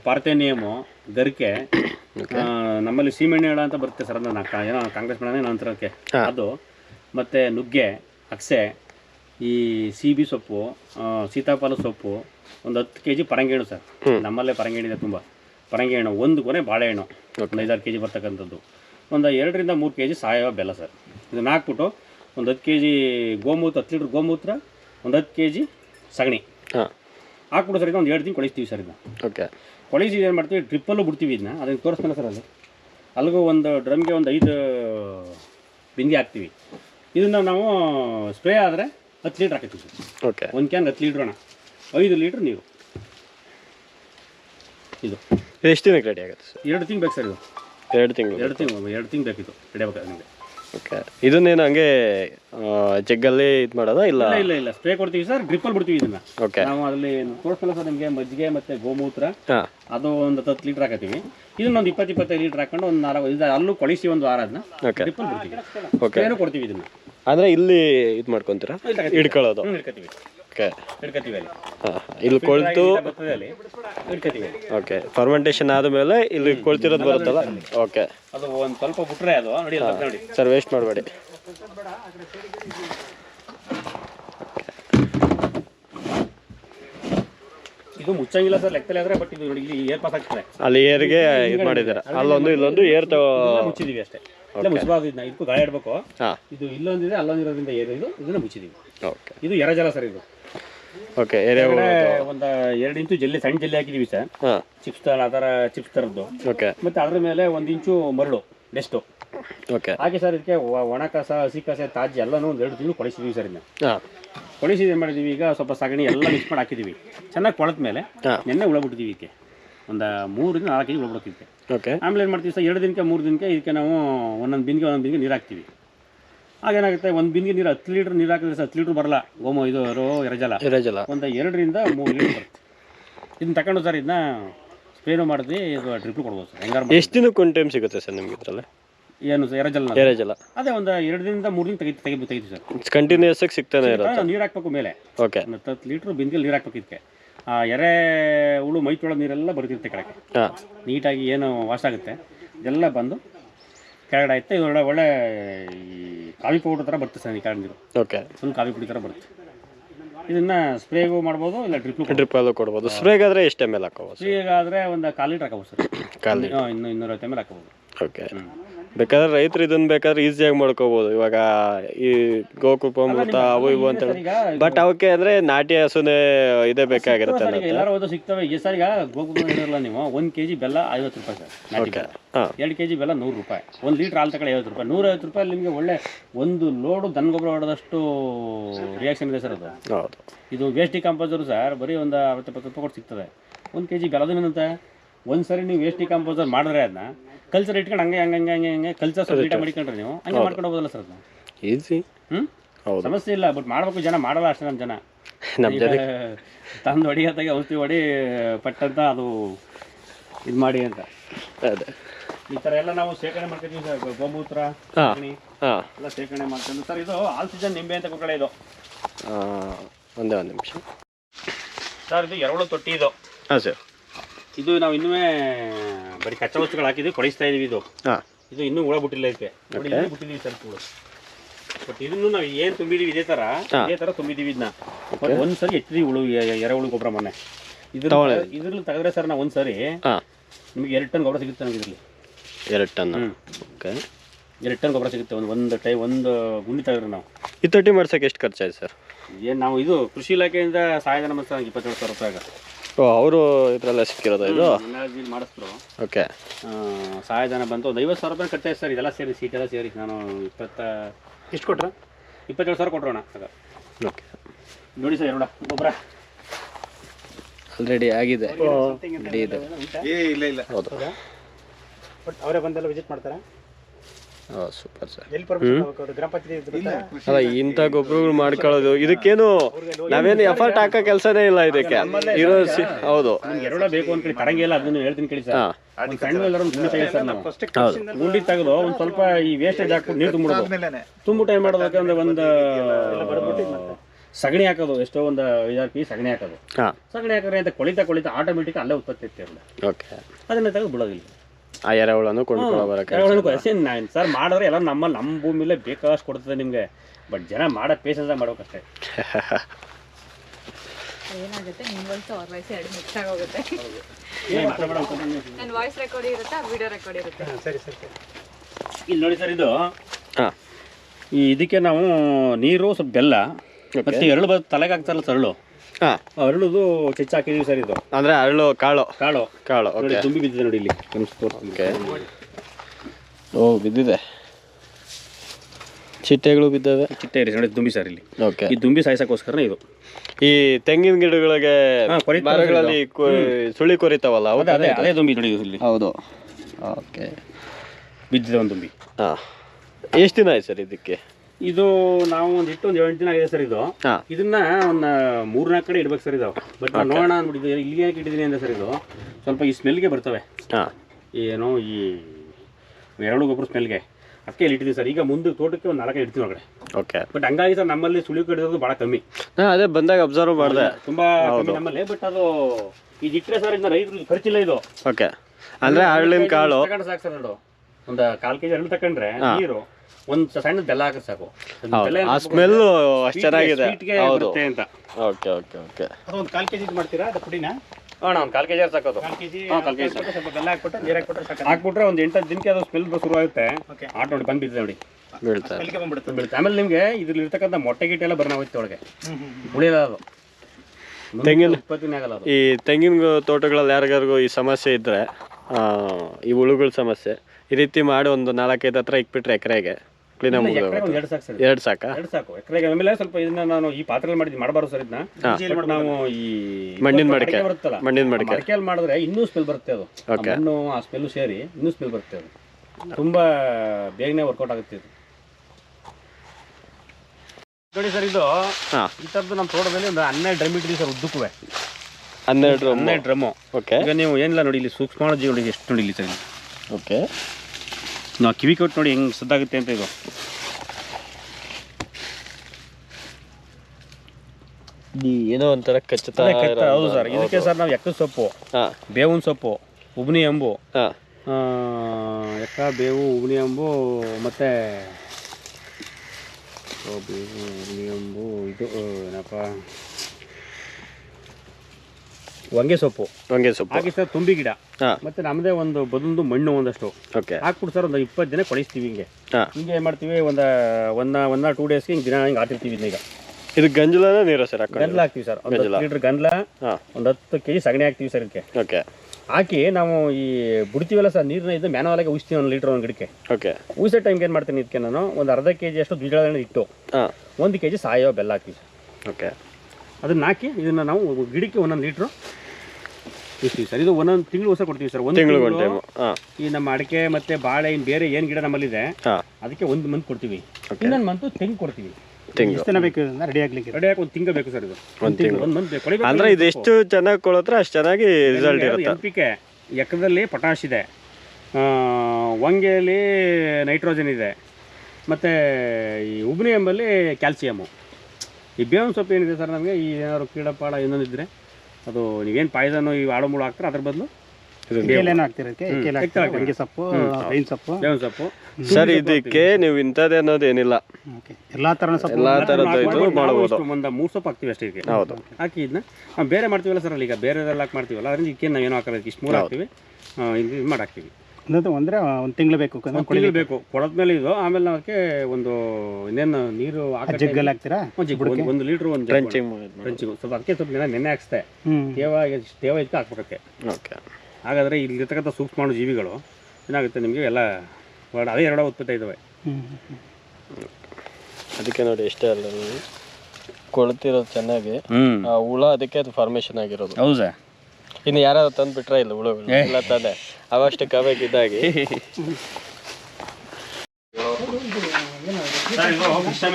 ಪಾರ್ಥೇನಿಯಮು ಗರಿಕೆ ನಮ್ಮಲ್ಲಿ ಸೀಮೆಣ್ಣೆ ಹೇಳ ಅಂತ ಬರುತ್ತೆ ಸರ್ ಅದನ್ನ ಏನೋ ಕಾಂಗ್ರೆಸ್ ಮೇಳನೇ ನಂತರಕ್ಕೆ. ಅದು ಮತ್ತು ನುಗ್ಗೆ ಅಕ್ಸೆ ಈ ಸೀಬಿ ಸೊಪ್ಪು ಸೀತಾಫಲ ಸೊಪ್ಪು ಒಂದು ಹತ್ತು ಕೆ ಜಿ ಪರಂಗಿಹಣ್ಣು ಸರ್. ನಮ್ಮಲ್ಲೇ ಪರಂಗಿಹಣ್ಣಿದೆ ತುಂಬ. ಪರಂಗಿಹಣ್ಣು ಒಂದು ಕೊನೆ ಬಾಳೆಹಣ್ಣು. ಒಂದು ಐದಾರು ಕೆ ಜಿ ಬರ್ತಕ್ಕಂಥದ್ದು. ಒಂದು ಎರಡರಿಂದ ಮೂರು ಕೆ ಜಿ ಸಾವಯವ ಬೆಲ್ಲ ಸರ್. ಇದನ್ನ ಹಾಕ್ಬಿಟ್ಟು ಒಂದು ಹತ್ತು ಕೆ ಜಿ ಗೋಮೂತ್ರ ಹತ್ತು ಲೀಟ್ರ್ ಗೋಮೂತ್ರ ಒಂದು ಹತ್ತು ಕೆ ಜಿ ಸಗಣಿ. ಹಾಂ. ಹಾಕ್ಬಿಡು ಸರ್ ಒಂದು ಎರಡು ತಿಂಗಳು ಕೊಳಿಸ್ತೀವಿ ಸರ್ ಇದನ್ನ ಓಕೆ. ಕೊಳಿಸಿ ಏನು ಮಾಡ್ತೀವಿ ಟ್ರಿಪ್ಪಲ್ಲೂ ಬಿಡ್ತೀವಿ ಇದನ್ನ ಅದನ್ನು ತೋರಿಸ್ತಾನೆ ಸರ್ ಅಲ್ಲಿ. ಅಲ್ಲಿಗೂ ಒಂದು ಡ್ರಮ್ಗೆ ಒಂದು ಐದು ಬಿಂದಿ ಹಾಕ್ತೀವಿ. ಇದನ್ನು ನಾವು ಸ್ಪ್ರೇ ಆದರೆ ಹತ್ತು ಲೀಟ್ರ್ ಹಾಕಿರ್ತೀವಿ ಸರ್. ಓಕೆ. ಒಂದು ಕ್ಯಾನ್ ಹತ್ತು ಲೀಟ್ರ್ ಅಣ್ಣ. ಐದು ಲೀಟ್ರ್ ನೀರು. ಇದು. ಎಷ್ಟು ದಿನಕ್ಕೆ ರೆಡಿ ಆಗುತ್ತೆ ಸರ್? ಎರಡು ತಿಂಗಳು ಬೇಕು ಸರ್ ಇದು. ಎರಡು ತಿಂಗಳು ಎರಡು ತಿಂಗಳು ಎರಡು ತಿಂಗಳು ಬೇಕಿತ್ತು. ಇಡಬೇಕಾದ್ರೆ ನಿಮಗೆ. ಓಕೆ. ಇದನ್ನೇನು ಹಂಗೆ ಜಗ್ಗಲ್ಲಿ ಇದು ಮಾಡೋದಾ ಇಲ್ಲ? ಇಲ್ಲ ಇಲ್ಲ ಇಲ್ಲ. ಸ್ಪ್ರೇ ಕೊಡ್ತೀವಿ ಸರ್ ಡ್ರಿಪ್ಪಲ್ಲಿ ಬಿಡ್ತೀವಿ ಇದನ್ನ. ಓಕೆ. ನಾವು ಅಲ್ಲಿ ತೋರಿಸ್ತಾನೆ ಸರ್ ನಿಮಗೆ ಮಜ್ಜಿಗೆ ಮತ್ತೆ ಗೋಮೂತ್ರ ಅದು ಒಂದು ಹತ್ತು ಲೀಟ್ರ್ ಹಾಕತ್ತೀವಿ. ಇದನ್ನೊಂದು ಇಪ್ಪತ್ತು ಇಪ್ಪತ್ತೈದು ಲೀಟ್ರ್ ಹಾಕೊಂಡು ಒಂದು ನಾಲ್ಕು ಅಲ್ಲೂ ಕೊಳಿಸಿ ಒಂದು ವಾರ ಅದನ್ನ. ಡ್ರಿಪ್ಪಲ್ಲಿ ಬಿಡ್ತೀವಿ. ಓಕೆ. ಕೊಡ್ತೀವಿ ಇದನ್ನ. ಅಂದರೆ ಇಲ್ಲಿ ಇದು ಮಾಡ್ಕೊತೀರಾ? ಹಿಡ್ಕೊಳ್ಳೋದು ಹಿಡ್ಕತೀವಿ ಓಕೆ ಹಿಡ್ಕತೀವಿ ಅಲ್ಲಿ. ಇಲ್ಲಿ ಕೊಳ್ತು ಬರ್ತದೆ ಅಲ್ಲಿ. ಹಿಡ್ಕತೀವಿ ಅಲ್ಲಿ. ಓಕೆ ಫರ್ಮೆಂಟೇಷನ್ ಆದಮೇಲೆ ಇಲ್ಲಿ ಕೊಳ್ತಿರೋದು ಬರುತ್ತಲ್ಲ? ಓಕೆ ಅದು ಒಂದು ಸ್ವಲ್ಪ ಬಿಟ್ರೆ ಅದು. ನೋಡಿ ನೋಡಿ. ಸರ್ ವೇಸ್ಟ್ ಮಾಡಬೇಡಿ. ಇದು ಮುಚ್ಚಂಗಿಲ್ಲ ಸರ್ ಲೆಕ್ಕದಲ್ಲಿ ಆದ್ರೆ ಬಟ್ ಇದು ನೋಡಿ ಇಲ್ಲಿ ಏರ್ ಪಾಸ್ ಆಗ್ತದೆ. ಅಲ್ಲಿ ಏರ್ಗೆ ಇದು ಮಾಡಿದ್ದೀರಾ? ಅಲ್ಲೊಂದು ಇಲ್ಲೊಂದು ಏರ್ ತಗೋ ಮುಚ್ಚಿದೀವಿ ಅಷ್ಟೇ. ಇಲ್ಲ ಮುಚ್ಚಬಾರ್ದು ಇದಕ್ಕೂ ಗಾಳಿ ಇಡ್ಬೇಕು ಇದು ಇಲ್ಲೊಂದಿದೆ ಅಲ್ಲೊಂದಿರೋದ್ರಿಂದ ಏರ್ ಇದು? ಇದನ್ನ ಮುಚ್ಚಿದೀವಿ. ಓಕೆ. ಇದು ಎರಜಲ ಸರ್ ಇದು. ಓಕೆ ಏರಿಯಾ ಒಂದು ಎರಡು ಇಂಚು ಜಲ್ಲಿ ಸಣ್ಣ ಜಲ್ಲಿ ಹಾಕಿದೀವಿ ಸರ್. ಹಾಂ. ಚಿಪ್ಸ್ ತರ ಆ ಥರ ಚಿಪ್ಸ್ ಥರದ್ದು ಓಕೆ. ಮತ್ತೆ ಅದ್ರ ಮೇಲೆ ಒಂದು ಇಂಚು ಮರಳು ನೆಕ್ಸ್ಟು ಓಕೆ. ಹಾಗೆ ಸರ್ ಇದಕ್ಕೆ ಒಣ ಕಸ ಹಸಿ ಕಸ ತಾಜಿ ಎಲ್ಲನೂ ಒಂದು ಎರಡು ತಿಂಗಳು ಕೊಳಿಸಿದೀವಿ ಸರ್ ಇನ್ನು ಕೊಡಿಸಿದ ಏನು ಮಾಡಿದೀವಿ ಈಗ ಸ್ವಲ್ಪ ಸಗಣಿ ಎಲ್ಲ ಮಿಕ್ಸ್ ಮಾಡಿ ಹಾಕಿದೀವಿ. ಚೆನ್ನಾಗಿ ಕೊಳತ ಮೇಲೆ ನೆನ್ನೆ ಹುಳ ಬಿಟ್ಟಿದ್ದೀವಿ ಇದಕ್ಕೆ. ಒಂದು ಮೂರಿಂದ ನಾಲ್ಕು ಕೆಜಿ ಹುಳ ಬಿಡ್ತಿದ್ದೆ ಓಕೆ ಆಮೇಲೆ ಏನು ಮಾಡ್ತೀವಿ ಸರ್ ಎರಡು ದಿನಕ್ಕೆ ಮೂರು ದಿನಕ್ಕೆ ಇದಕ್ಕೆ ನಾವು ಒಂದೊಂದು ಬಿನ್ಗೆ ಒಂದೊಂದು ಬಿನ್ಗೆ ನೀರು ಹಾಕ್ತೀವಿ. ಆಗೇನಾಗುತ್ತೆ ಒಂದು ಬಿನ್ಗೆ ನೀರು ಹತ್ತು ಲೀಟ್ರ್ ನೀರು ಹಾಕಿದ್ರೆ ಸರ್ ಹತ್ತು ಲೀಟ್ರ್ ಬರಲ್ಲ. ಗೋಮೋ ಇದು ರೋ ಎರಜಲ ಎರಜಲ ಒಂದು ಎರಡರಿಂದ ಮೂರು ಲೀಟ್ರ್ ಬರುತ್ತೆ. ಇದನ್ನ ತಗೊಂಡು ಸರ್ ಇದನ್ನ ಸ್ಪ್ರೇನು ಮಾಡಿದ್ವಿ ಇದು ಡ್ರಿಪ್ ಕೊಡ್ಬೋದು ಸರ್. ಹೆಂಗಾರು ಎಷ್ಟು ದಿನಕ್ಕೆ ಒಂದು ಟೈಮ್ ಸಿಗುತ್ತೆ ಸರ್ ನಿಮ್ಗೆ ಇದರಲ್ಲಿ? ಏನು ಸರ್ ಎರಜಲ ಎರಜಲ ಅದೇ ಒಂದು ಎರಡು ದಿನದಿಂದ ಮೂರು ದಿನ ತೆಗಿ ತೆಗಿ ತೆಗಿತೀವಿ ಸರ್. ಕಂಟಿನ್ಯೂಸ್ ಆಗಿ ಸಿಗ್ತಾನೆ ಇರುತ್ತೆ. ನೀರು ಹಾಕ್ಬೇಕು ಮೇಲೆ. ಓಕೆ ಹತ್ತು ಲೀಟ್ರ್ ಬಿಂದಿಗೆ ನೀರು ಹಾಕ್ಬೇಕು ಇದಕ್ಕೆ. ಆ ಎರೆ ಹುಳು ಮೈತೊಳ ನೀರೆಲ್ಲ ಬರ್ತಿರುತ್ತೆ ಕೆಳಗೆ ಹಾಂ. ನೀಟಾಗಿ ಏನು ವಾಶ್ ಆಗುತ್ತೆ. ಇದೆಲ್ಲ ಬಂದು ಕೆಳಗಡೆ ಆಯ್ತು ಇದು ಒಳ್ಳೆ ಒಳ್ಳೆ ಈ ಕಾಫಿ ಪೌಡರ್ ಥರ ಬರುತ್ತೆ ಸರ್ ಈ ಕೆಳಗೆ ನೀರು. ಓಕೆ. ಫುಲ್ ಕಾಫಿ ಪುಡಿ ಥರ ಬರುತ್ತೆ. ಇದನ್ನು ಸ್ಪ್ರೇಗೂ ಮಾಡ್ಬೋದು ಇಲ್ಲ ಡ್ರಿಪ್ ಡ್ರಿಪ್ ಅಲ್ಲೂ ಕೊಡ್ಬೋದು. ಸ್ಪ್ರೇಗಾದ್ರೆ ಎಷ್ಟು ಎಂ ಎಲ್ ಹಾಕೋಬೋದು ಸ್ಪ್ರೇಗಾದರೆ ಒಂದು ಕಾಲು ಲೀಟ್ರ್ ಹಾಕೋಬೋದು ಸರ್. ಕಾಲು ಹಾಂ ಇನ್ನು ಇನ್ನೂರೈವತ್ತು ಎಂ ಎಲ್ ಹಾಕೋಬೋದು. ಓಕೆ. ಬೇಕಾದ್ರೆ ರೈತರು ಇದನ್ನ ಬೇಕಾದ್ರೆ ಈಸಿಯಾಗಿ ಮಾಡ್ಕೋಬಹುದು ಇವಾಗ ಈ ಗೋಕೃಪಾಮೃತ ಅವು ಇವು ಅಂತ ಹೇಳಿ. ಬಟ್ ಅವಕ್ಕೆ ಅಂದ್ರೆ ನಾಟಿ ಹಸುನೇ ಇದೇ ಬೇಕಾಗಿರುತ್ತೆ ಸರ್ ಈಗ ಎಲ್ಲರೂ ಹೋದ ಸಿಗ್ತವೆ. ಈಗ ಸರ್ ಈಗ ನೀವು ಒಂದು ಕೆಜಿ ಬೆಲ್ಲ ಐವತ್ತು ರೂಪಾಯಿ ಸರ್ ನಾಟಿ ಬೆಲ್ಲ. ಹಾಂ. ಎರಡು ಕೆಜಿ ಬೆಲ್ಲ ನೂರು ರೂಪಾಯಿ. ಒಂದು ಲೀಟರ್ ಹಾಲು ತಗೊಳ್ಳಿ ಐವತ್ತು ರೂಪಾಯಿ. ನೂರೈವತ್ತು ರೂಪಾಯಿ ನಿಮಗೆ ಒಳ್ಳೆ ಒಂದು ಲೋಡು ದನ ಗೊಬ್ಬರ ಹೊಡೆದಷ್ಟು ರಿಯಾಕ್ಷನ್ ಇದೆ ಸರ್ ಅದು. ಹೌದು. ಇದು ವೇಸ್ಟಿ ಕಂಪಲ್ಸರಿ ಸರ್ ಬರೀ ಒಂದು ಅರವತ್ತು ಎಪ್ಪತ್ತು ರೂಪಾಯಿ ಕೊಟ್ಟು ಸಿಗ್ತದೆ. ಒಂದು ಕೆ ಜಿ ಬೆಲ್ಲದೇನಂತೆ ಒಂದು ಸರಿ ನೀವು ವೇಸ್ಟ್ ಕಾಂಪೋಸರ್ ಮಾಡಿದ್ರೆ ಅದನ್ನ ಕಲ್ಚರ್ ಇಟ್ಕೊಂಡು ಹಂಗೆ ಹಂಗೆ ಹಂಗೆ ಹಂಗೆ ಹಂಗೆ ಕಲ್ಚರ್ ಸ್ವಲ್ಪ ಮಡಿಕೊಂಡ್ರೆ ನೀವು ಹಂಗೆ ಮಾಡ್ಕೊಂಡು ಹೋಗೋದಲ್ಲ ಸರ್ ಅದನ್ನ ಈಸಿ ಹ್ಞೂ ಹೌದು. ಸಮಸ್ಯೆ ಇಲ್ಲ ಬಟ್ ಮಾಡ್ಬೇಕು ಜನ ಮಾಡಲ್ಲ ಅಷ್ಟೇ ನಮ್ಮ ಜನ. ನಮ್ಮ ಜನ. ತಂದು ಹೊಡಿಯತ್ತಾಗೆ ಔಷಧಿ ಹೊಡಿ ಪಟ್ಟಂತ ಅದು ಇದು ಮಾಡಿ ಅಂತ. ಅದೇ. ಈ ಥರ ಎಲ್ಲ ನಾವು ಶೇಖರಣೆ ಮಾಡ್ಕೊತೀವಿ ಸರ್ ಗೋಮೂತ್ರ ಸಗಣಿ ಎಲ್ಲ ಶೇಖರಣೆ ಮಾಡ್ಕೊಂಡು. ಸರ್ ಇದು ಆಲ್ಸಿಜನ್ ಸೀಸನ್ ನಿಂಬೆ ಅಂತ ಕೊಟ್ಕಡೆ ಇದು. ಒಂದೇ ಒಂದು ನಿಮಿಷ. ಸರ್ ಇದು ಎರಡು ತೊಟ್ಟಿ ಇದು. ಹಾಂ ಸರ್ ಇದು ನಾವು ಇನ್ನೂ ಬರೀ ಕಚ್ಚಾ ವಸ್ತುಗಳು ಹಾಕಿದ್ವಿ ಕೊಡಿಸ್ತಾ ಇದೀವಿ ಇದು. ಹಾಂ. ಇದು ಇನ್ನೂ ಹುಳ ಬಿಟ್ಟಿಲ್ಲ ಇದಕ್ಕೆ ನೋಡಿ ಸರ್ ಬಿಟ್ಟಿದ್ದೀವಿ ಸ್ವಲ್ಪ ಹುಳು. ಬಟ್ ಇದನ್ನು ನಾವು ಏನು ತುಂಬಿದೀವಿ ಇದೇ ತರ? ಹಾ. ಇದೇ ತರ ತುಂಬಿದೀವಿ ಇದನ್ನ. ಬಟ್ ಒಂದು ಸರಿ ಎತ್ತಿದೀವಿ ಹುಳು ಎರೆಹುಳು ಗೊಬ್ಬರ ಮೊನ್ನೆ. ಇದ್ರ ಇದ್ರಲ್ಲಿ ತೆಗೆದ್ರೆ ಸರ್ ನಾವು ಒಂದು ಸರಿ ಹಾಂ. ನಿಮಗೆ ಎರಡು ಟನ್ ಗೊಬ್ಬರ ಸಿಗುತ್ತೆ ನಮಗೆ ಇದರಲ್ಲಿ. ಎರಡು ಟನ್ ಓಕೆ ಎರಡು ಟನ್ ಗೊಬ್ಬರ ಸಿಗುತ್ತೆ. ಒಂದು ಒಂದು ಟೈ ಒಂದು ಗುಂಡಿ ತೆಗೆದ್ರೆ ನಾವು. ಈ ತೊಟ್ಟಿ ಮಾಡ್ಸೋಕೆ ಎಷ್ಟು ಖರ್ಚಾಯ್ತು ಸರ್? ಏನು ನಾವು ಇದು ಕೃಷಿ ಇಲಾಖೆಯಿಂದ ಸಹಾಯಧನ ಮತ್ತು ಇಪ್ಪತ್ತೇಳು ಸಾವಿರ ರೂಪಾಯಿ ಓ ಅವರು ಇದರಲ್ಲೇ ಸಿಕ್ಕಿರೋದು ಇದು? ಎನರ್ಜಿ ಮಾಡಿಸ್ರು ಓಕೆ. ಸಹಾಯ ಜನ ಬಂತು. ಒಂದು ಐವತ್ತು ಸಾವಿರ ರೂಪಾಯಿ ಖರ್ಚಾಯ್ತು ಸರ್ ಇದೆಲ್ಲ ಸೇರಿ ಸೀಟ್ ಎಲ್ಲ ಸೇರಿ. ನಾನು ಇಪ್ಪತ್ತ ಎಷ್ಟು ಕೊಟ್ರ? ಇಪ್ಪತ್ತೇಳು ಸಾವಿರ ಕೊಟ್ರೋಣ ಆಗ. ಓಕೆ. ನೋಡಿ ಸರ್ ಎರಡ ಗೊಬ್ಬರ. ಆಲ್ರೆಡಿ ಆಗಿದೆ. ರೆಡಿ ಇದೆ. ಏ ಇಲ್ಲ ಇಲ್ಲ. ಹೌದು. ಬಟ್ ಅವರೇ ಬಂದೆಲ್ಲ ವಿಸಿಟ್ ಮಾಡ್ತಾರೆ? Super sir. ಅಲ್ಲ ಇಂಥ ಗೊಬ್ಬರಗಳು ಮಾಡ್ಕೊಳ್ಳೋದು. ಇದಕ್ಕೇನು ನಾವೇನು ಎಫರ್ಟ್ ಹಾಕೋ ಕೆಲಸನೇ ಇಲ್ಲ ಇದಕ್ಕೆ. ಇರೋ ಹೌದು. ನಿಮ್ಗೆ ಎರಡ ಬೇಕು ಅಂತ ತರಂಗಿಲ್ಲ ಇಲ್ಲ ಅದನ್ನು ಹೇಳ್ತೀನಿ ಕೇಳಿ ಸರ್. ಹಾಂ. ಒಂದು ಸಣ್ಣ ಎಲ್ಲರೂ ಒಂದು ಗುಂಡಿ ತೆಗೆದು ಸರ್ ನಾವು. ಗುಂಡಿ ತೆಗೆದು ಒಂದು ಸ್ವಲ್ಪ ಈ ವೇಸ್ಟೇಜ್ ಹಾಕ್ಬಿಟ್ಟು ನೀರು ತುಂಬಿಡೋದು. ತುಂಬಿಟ್ಟು ಏನು ಮಾಡೋದಕ್ಕೆ ಒಂದು ಒಂದು ಸಗಣಿ ಹಾಕೋದು ಎಷ್ಟೋ ಒಂದು ಐದಾರು ಪೀಸ್ ಸಗಣಿ ಹಾಕೋದು. ಹಾಂ. ಸಗಣಿ ಹಾಕಿದ್ರೆ ಅಂತ ಕೊಳಿತಾ ಕೊಳಿತಾ ಆಟೋಮೆಟಿಕ್ ಅಲ್ಲೇ ಉತ್ಪತ್ತಿ ಇರ್ತೇವೆ ಓಕೆ ಅದನ್ನ ತೆಗೆದು ಬಿಡೋದಿಲ್ಲ. ಆ ಎರೆಹುಳನು ಕೊಂಡ್ಕೊಳ್ಳೋ ಬರಕ್ಕೆ ನಾನು ಸರ್ ಮಾಡಿದ್ರೆ ಎಲ್ಲ ನಮ್ಮ ನಮ್ಮ ಭೂಮಿಲೇ ಬೇಕಾದಷ್ಟು ಕೊಡ್ತದೆ ನಿಮಗೆ. ಬಟ್ ಜನ ಮಾಡೋ ಪೇಷನ್ಸ್ ಮಾಡ್ಬೇಕಷ್ಟೇ. ಏನಾಗುತ್ತೆ? ನಿಮ್ಮ ವಾಯ್ಸ್ ಅವ್ರ ವಾಯ್ಸ್ ಎರಡು ಮಿಕ್ಸ್ ಆಗೋಗುತ್ತೆ. ಏನ್ ಮಾತಾಡ್ಬೇಡ ನನ್ನ ವಾಯ್ಸ್ ರೆಕಾರ್ಡ್ ಇರುತ್ತೆ ವಿಡಿಯೋ ರೆಕಾರ್ಡ್ ಇರುತ್ತೆ. ಸರಿ ಸರಿ ಸರಿ. ಇಲ್ಲಿ ನೋಡಿ ಸರ್ ಇದು. ಹಾಂ. ಈ ಇದಕ್ಕೆ ನಾವು ನೀರು ಸ್ವಲ್ಪ ಬೆಲ್ಲ ಮತ್ತೆ ಎರಡು ತಲೆಗೆ ಹಾಕ್ತಾರಲ್ಲ ಸರಳು. ಅರಳುದು ಚೆಚ್ಚ ಸರಿ ಇದು ಅಂದ್ರೆ ಅರಳು ಕಾಳು. ಕಾಳು. ಕಾಳು ನೋಡಿ ತುಂಬಿ ಬಿದ್ದಿದೆ ನೋಡಿ ಇಲ್ಲಿ. ಓಕೆ ಓ ಬಿದ್ದಿದೆ. ಚಿಟ್ಟೆಗಳು ಬಿದ್ದಾವೆ. ಚಿಟ್ಟೆ ಇರಿ ನೋಡಿ ತುಂಬಿ ಸರ್ ಇಲ್ಲಿ. ಓಕೆ ಈ ತುಂಬಿ ಸಾಯಿಸಕ್ಕೋಸ್ಕರ ಇದು. ಈ ತೆಂಗಿನ ಗಿಡಗಳಿಗೆ ಮರಗಳಲ್ಲಿ ಸುಳಿ ಕೊರಿತಾವಲ್ಲ ಅದೇ ಅದೇ ದುಂಬಿ ನೋಡಿ ಇಲ್ಲಿ. ಹೌದು. ಓಕೆ ಬಿದ್ದಿದೆ ಒಂದು ತುಂಬಿ. ಹಾಂ. ಎಷ್ಟು ದಿನ ಆಯ್ತು ಸರ್ ಇದಕ್ಕೆ? ಇದು ನಾವು ಒಂದ್ ಇಟ್ಟು ಒಂದ್ ದಿನ ಆಗಿದೆ ಸರ್ ಇದು. ಇದನ್ನ ಇದನ್ನ ಒಂದ್ ಮೂರ್ ನಾಲ್ಕು ಕಡೆ ಇಡ್ಬೇಕು ಸರ್ ಇದು. ಬಟ್ ನೋಡೋಣ ಅಂದ್ಬಿಟ್ಟು ಇಲ್ಲಿ ಯಾಕೆ ಇಟ್ಟಿದ್ದೀನಿ ಅಂದ್ರೆ ಸರ್ ಇದು ಸ್ವಲ್ಪ ಈ ಸ್ಮೆಲ್ಗೆ ಬರ್ತವೆ. ಹಾಂ. ಏನೋ ಈ ಎರಡು ಗೊಬ್ಬರ ಸ್ಮೆಲ್ಗೆ ಅದಕ್ಕೆ ಇಲ್ಲಿ ಇಟ್ಟಿದ್ದೀನಿ ಸರ್. ಈಗ ಮುಂದೆ ತೋಟಕ್ಕೆ ಒಂದು ನಾಲ್ಕ ಇಡ್ತೀವಿ ಒಳಗಡೆ. ಓಕೆ ಬಟ್ ಹಂಗಾಗಿ ಸರ್ ನಮ್ಮಲ್ಲಿ ಸುಳಿ ಕಡಿಸೋದು ಬಹಳ ಕಮ್ಮಿ. ಅದೇ ಬಂದಾಗ ಅಬ್ಸರ್ವ್ ಮಾಡಿದೆ. ತುಂಬಾ ಕಮ್ಮಿ ನಮ್ಮಲ್ಲಿ ಬಟ್ ಅದು ಇದು ಇಟ್ಟರೆ ಸರ್ ಇದನ್ನ ರೈತರು ಖರ್ಚಿಲ್ಲ ಇದು. ಓಕೆ ಅಂದರೆ ಅರಳಿನ ಕಾಳು ತಗೊಂಡ್ರೆ ಸಾಕು ಸರ್ ಅದು ಒಂದು ಕಾಲ್ ಕೆಜಿ ಹಣ್ಣು ತಕೊಂಡ್ರೆ ನೀರು ಒಂದು ಸಣ್ಣ ಬೆಲ್ಲ ಹಾಕಿದ್ರೆ ಸಾಕು. ಅದು ಬೆಲ್ಲ ಆ ಸ್ಮೆಲ್ ಅಷ್ಟು ಚೆನ್ನಾಗಿದೆ. sweet ಹೌದು. ಬರುತ್ತೆ ಅಂತ. Okay okay okay. ಅದೊಂದು ಕಾಲ್ ಕೆಜಿ ಮಾಡ್ತೀರಾ? ಅದು ಪುಡಿನ? ಅಣ್ಣ ಒಂದು ಕಾಲ್ ಕೆಜಿ ಸಾಕೋದು ಕಾಲ್ ಕೆಜಿ ಹಾ, ಕಾಲ್ ಕೆಜಿ. ಸ್ವಲ್ಪ ಬೆಲ್ಲ ಹಾಕ್ಬಿಟ್ಟು ನೀರು ಹಾಕ್ಬಿಟ್ರೆ ಸಾಕು ಹಾಕ್ಬಿಟ್ರೆ ಒಂದು ಎಂಟು ದಿನಕ್ಕೆ ಅದು ಸ್ಮೆಲ್ ಶುರು ಆಗುತ್ತೆ. ಓಕೆ. ಆಟ ನೋಡಿ ಬಂದು ಬಿದ್ದಿದೆ ನೋಡಿ ಬೀಳ್ತಾರೆ ಸ್ಮೆಲ್ಗೆ ಬಂದ್ಬಿಡುತ್ತೆ. ಬೀಳುತ್ತೆ ಆಮೇಲೆ ನಿಮಗೆ ಇದ್ರಲ್ಲಿ ಇರ್ತಕ್ಕಂಥ ಮೊಟ್ಟೆ ಗಿಟ್ಟೆ ಎಲ್ಲ ಬರ್ನ ಒಳಗೆ. ಉಳಿಯಲ್ಲ ಅದು. ತೆಂಗಿನ- ಉತ್ಪತ್ತಿನೇ ಆಗಲ್ಲ ಅದು. ಈ ತೆಂಗಿನ ತೋಟಗಳಲ್ಲಿ ಯಾರಿಗಾರಿಗೂ ಈ ಸಮಸ್ಯೆ ಇದ್ದರೆ ಈ ಹುಳುಗಳ ಸಮಸ್ಯೆ. ಈ ರೀತಿ ಮಾಡಿ ಒಂದು ನಾಲ್ಕೈದು ಹತ್ರ ಇಕ್ಬಿಟ್ರೆ ಎಕರೆಗೆ ಕ್ಲೀನ್ ಎಕರೆಗೆ ಎರಡು ಸಾಕು ಸರ್ ಎರಡು ಸಾಕಾ? ಎರಡು ಸಾಕು. ಎಕರೆಗೆ ಆಮೇಲೆ ಸ್ವಲ್ಪ ಇದನ್ನ ನಾನು ಈ ಪಾತ್ರೆಯಲ್ಲಿ ಮಾಡಿದ್ ಮಾಡಬಾರ್ದು ಸರ್ ಇದನ್ನ. ನಾವು ಈ ಮಣ್ಣಿನ ಮಡಿಕೆ. ಬರುತ್ತಲ್ಲ ಮಣ್ಣಿನ ಮಡಿಕೆ. ಮಡಿಕೆಯಲ್ಲಿ ಮಾಡಿದ್ರೆ ಇನ್ನೂ ಸ್ಮೆಲ್ ಬರುತ್ತೆ ಅದು. ಆ Okay. ಮಣ್ಣು ಆ ಸ್ಮೆಲ್ ಸೇರಿ ಇನ್ನೂ ಸ್ಮೆಲ್ ಬರುತ್ತೆ ಅದು. ತುಂಬಾ ಬೇಗನೆ ವರ್ಕೌಟ್ ಆಗುತ್ತೆ ಇದು. ನೋಡಿ ಸರ್ ಇದು ಹಾಂ. ಈ ತರದ್ದು ನಮ್ಮ ತೋಟದಲ್ಲಿ ಒಂದು ಹನ್ನೆರಡು ಡ್ರಮ್ ಇಟ್ಟಿದ್ವಿ ಸರ್ ಉದ್ದಕ್ಕೂ ಹನ್ನೆರಡು ಹನ್ನೆರಡು ಡ್ರಮ್ ಓಕೆ ಈಗ ನೀವು ಏನಿಲ್ಲ ನೋಡಿ ಇಲ್ಲಿ ಸೂಕ್ಷ್ಮ ಜೀವ ನೋಡಿ ಎಷ್ಟು ನೋಡಿ ಇಲ್ಲಿ ಸರ್ ಓಕೆ ನಾವು ಕಿವಿ ಕೊಟ್ಟು ನೋಡಿ ಹೆಂಗೆ ಸದ್ದಾಗುತ್ತೆ ಅಂತ ಇದು. ಏನೋ ಒಂಥರ ಕಚ್ಚುತ್ತಾ ಹೌದು ಸರ್. ಇದಕ್ಕೆ ಸರ್ ನಾವು ಎಕ್ಕದ ಸೊಪ್ಪು ಬೇವಿನ ಸೊಪ್ಪು ಉಬ್ನಿ ಆ, ಎಕ್ಕ ಬೇವು ಉಬ್ನಿ ಎಂಬು ಮತ್ತು ಬೇವು ಉಬ್ನಿ ಎಂಬು ಇದು ಏನಪ್ಪ? ಹೊಂಗೆ ಸೊಪ್ಪು. ಹೊಂಗೆ ಸೊಪ್ಪು. ಹಾಕಿ ಸರ್ ತುಂಬಿ ಗಿಡ. ಮತ್ತೆ ನಮ್ದೇ ನಮ್ಮದೇ ಒಂದು ಬದಲೊಂದು ಮಣ್ಣು ಒಂದಷ್ಟು. ಓಕೆ. ಹಾಕ್ಬಿಟ್ಟು ಸರ್ ಒಂದು ಇಪ್ಪತ್ತು ದಿನ ಕೊಡಿಸ್ತೀವಿ ಹಿಂಗೆ. ಹಿಂಗೆ ಏನು ಮಾಡ್ತೀವಿ ಒಂದು ಒನ್ ಒನ್ ಟೂ ಡೇಸ್ಗೆ ಹಿಂಗೆ ದಿನ ಹಿಂಗೆ ಹಾಕಿರ್ತೀವಿ ಇದನ್ನ ಈಗ. ಇದು ಗಂಜಲ ನೀರ ಸರ್ ಗಂಜಲ ಹಾಕ್ತೀವಿ ಸರ್. ಒಂದು ಗಂಜಲ. ಹತ್ತು ಲೀಟ್ರ್ ಗಂದ್ಲ ಹಾಂ. ಒಂದು ಹತ್ತು ಕೆ ಜಿ ಸಗಣಿ ಹಾಕ್ತೀವಿ ಸರ್ ಇದಕ್ಕೆ. ಓಕೆ. ಹಾಕಿ ನಾವು ಈ ಬಿಡ್ತೀವಲ್ಲ ಸರ್ ನೀರನ್ನ ಇದು ಮ್ಯಾನುವಲಾಗಿ ಉಸ್ತೀವಿ ಒಂದು ಲೀಟರ್ ಒಂದು ಗಿಡಕ್ಕೆ. ಓಕೆ. ಟೈಮ್ ಟೈಮ್ಗೆ ಏನು ಮಾಡ್ತೀನಿ ಇದಕ್ಕೆ ನಾನು ಒಂದು ಅರ್ಧ ಕೆ ಜಿ ಅಷ್ಟು ದ್ವಿದಳ ಇಟ್ಟು ಒಂದ್ ಒಂದು ಕೆ ಜಿ ಸಾಯೋ ಬೆಲ್ಲ ಹಾಕ್ತೀವಿ ಓಕೆ. ಅದನ್ನ ಹಾಕಿ ಇದನ್ನ ನಾವು ಗಿಡಕ್ಕೆ ಒಂದೊಂದು ಲೀಟ್ರು ಇರ್ತೀವಿ ಸರ್. ಇದು ಒಂದೊಂದು ತಿಂಗಳು ಹೊಸ ಕೊಡ್ತೀವಿ ಸರ್. ಒಂದು ತಿಂಗಳು ಟೈಮು ಹಾಂ. ಈ ನಮ್ಮ ಅಡಿಕೆ ಮತ್ತೆ ಬಾಳೆ ಇನ್ನು ಬೇರೆ ಏನು ಗಿಡ ನಮ್ಮಲ್ಲಿದೆ ಹಾಂ. ಅದಕ್ಕೆ ಒಂದು ಮಂತ್ ಕೊಡ್ತೀವಿ. ಇನ್ನೊಂದು ಮಂತು ತೆಂಗು ಕೊಡ್ತೀವಿ. ತಿಂಗಳು ಎಷ್ಟು ದಿನ ಬೇಕು ರೆಡಿ ಆಗ್ಲಿಕ್ಕೆ? ರೆಡಿ ಹಾಕಿ ಒಂದು ತಿಂಗಳು ಬೇಕು ಸರ್ ಇದು. ಒಂದು ತಿಂಗಳು ಒಂದು ಮಂತ್ ಬೇಕು. ಅಂದ್ರೆ ಇದು ಎಷ್ಟು ಚೆನ್ನಾಗಿ ಕೊಳತ್ರ ಅಷ್ಟು ಚೆನ್ನಾಗಿ ರಿಸಲ್ಟ್ ಇರುತ್ತೆ. ಎನ್ ಪಿ ಕೆ ಎಕ್ಕದಲ್ಲಿ ಪೊಟಾಶ್ ಇದೆ. ವಂಗೆಯಲ್ಲಿ ನೈಟ್ರೋಜನ್ ಇದೆ. ಮತ್ತು ಈ ಉಬ್ನಿ ಎಂಬಲ್ಲಿ ಕ್ಯಾಲ್ಸಿಯಮ್ಮು ಈ ಬೇವಿನ ಸೊಪ್ಪು ಏನಿದೆ ಸರ್ ನಮಗೆ? ಈ ಏನಾದ್ರು ಕೀಡಪಾಡ ಇನ್ನೊಂದಿದ್ರೆ ಇದ್ದರೆ ಅದು ನೀವೇನು ಪಾಯ್ಸನ್ನು ಈ ಆಡು ಮೂಳು ಹಾಕ್ತಾರೆ ಅದ್ರ ಬದಲು? ಏನು ಸೊಪ್ಪು ಬೇವಿನ ಸೊಪ್ಪು. ಬೇವಿನ ಸೊಪ್ಪು. ಸರ್ ಇದಕ್ಕೆ ನೀವು ಅನ್ನೋದು ಏನಿಲ್ಲ. ಓಕೆ. ಎಲ್ಲಾ ತರನ ಸೊಪ್ಪು ಎಲ್ಲಾ ತರದ್ದು ಇದು ನಾವು ಮಾಡ್ಬೋದು ಒಂದು ಮೂರು ಸೊಪ್ಪು ಹಾಕ್ತೀವಿ ಅಷ್ಟೇ ಇದಕ್ಕೆ. ಹೌದು. ಹಾಕಿ ಇದನ್ನ ನಾವು ಬೇರೆ ಮಾಡ್ತೀವಲ್ಲ ಸರ್ ಅಲ್ಲಿ ಈಗ ಬೇರೆದೆಲ್ಲ ಹಾಕಿ ಮಾಡ್ತೀವಲ್ಲ ಅದರಿಂದ ಇದಕ್ಕೆ ನಾವೇನು ಹಾಕಲ್ಲ ಇಷ್ಟು ಮೂರು ಹಾಕ್ತೀವಿ. ಇದು ಇದು ಮಾಡಿ ಹಾಕ್ತೀವಿ ಅನ್ನೋದು ಅಂದ್ರೆ ಒಂದು ತಿಂಗಳು ಬೇಕು ಒಂದು ಬೇಕು ಬೇಕು. ಕೊಡದ್ಮೇಲೆ ಇದು ಆಮೇಲೆ ನಾವು ಅದಕ್ಕೆ ಒಂದು ಇನ್ನೇನು ನೀರು ಜಗ್ಗಲ್ಲಿ ಹಾಕ್ತೀರಾ? ಒಂದು ಲೀಟರ್ ಒಂದು ಟ್ರೆಂಚಿಂಗ್ ಫ್ರೆಂಚಿಗೂ ಸ್ವಲ್ಪ ಅದಕ್ಕೆ ಸ್ವಲ್ಪ ದಿನ ನೆನೆ ಹಾಕ್ಸ್ದೆ ಹ್ಮ್. ತೇವ ತೇವ ಇದಕ್ಕೆ ಹಾಕ್ಬೇಕಕ್ಕೆ ಓಕೆ. ಹಾಗಾದರೆ ಇಲ್ಲಿರ್ತಕ್ಕಂಥ ಸೂಕ್ಷ್ಮಾಣು ಜೀವಿಗಳು ಏನಾಗುತ್ತೆ ನಿಮಗೆ? ಎಲ್ಲ ಅದೇ ಎರಡೋ ಉತ್ಪತ್ತಿ ಇದ್ದಾವೆ. ಅದಕ್ಕೆ ನೋಡಿ ಎಷ್ಟೇ ಅಲ್ಲ ಕೊಳತಿರೋದು ಚೆನ್ನಾಗಿ ಆ ಹುಳ ಅದಕ್ಕೆ ಅದು ಫಾರ್ಮೇಶನ್ ಆಗಿರೋದು. ಹೌದು ಇನ್ನು ಯಾರಾದ್ರು ತಂದು ಬಿಟ್ರ ಇಲ್ಲ ಹುಳುಗಳು ಇಲ್ಲ ತಾನೆ. ಅವಷ್ಟಕ್ಕೆ ಅವಾಗಿದ್ದಾಗಿ ಇದ್ದಾಗಿ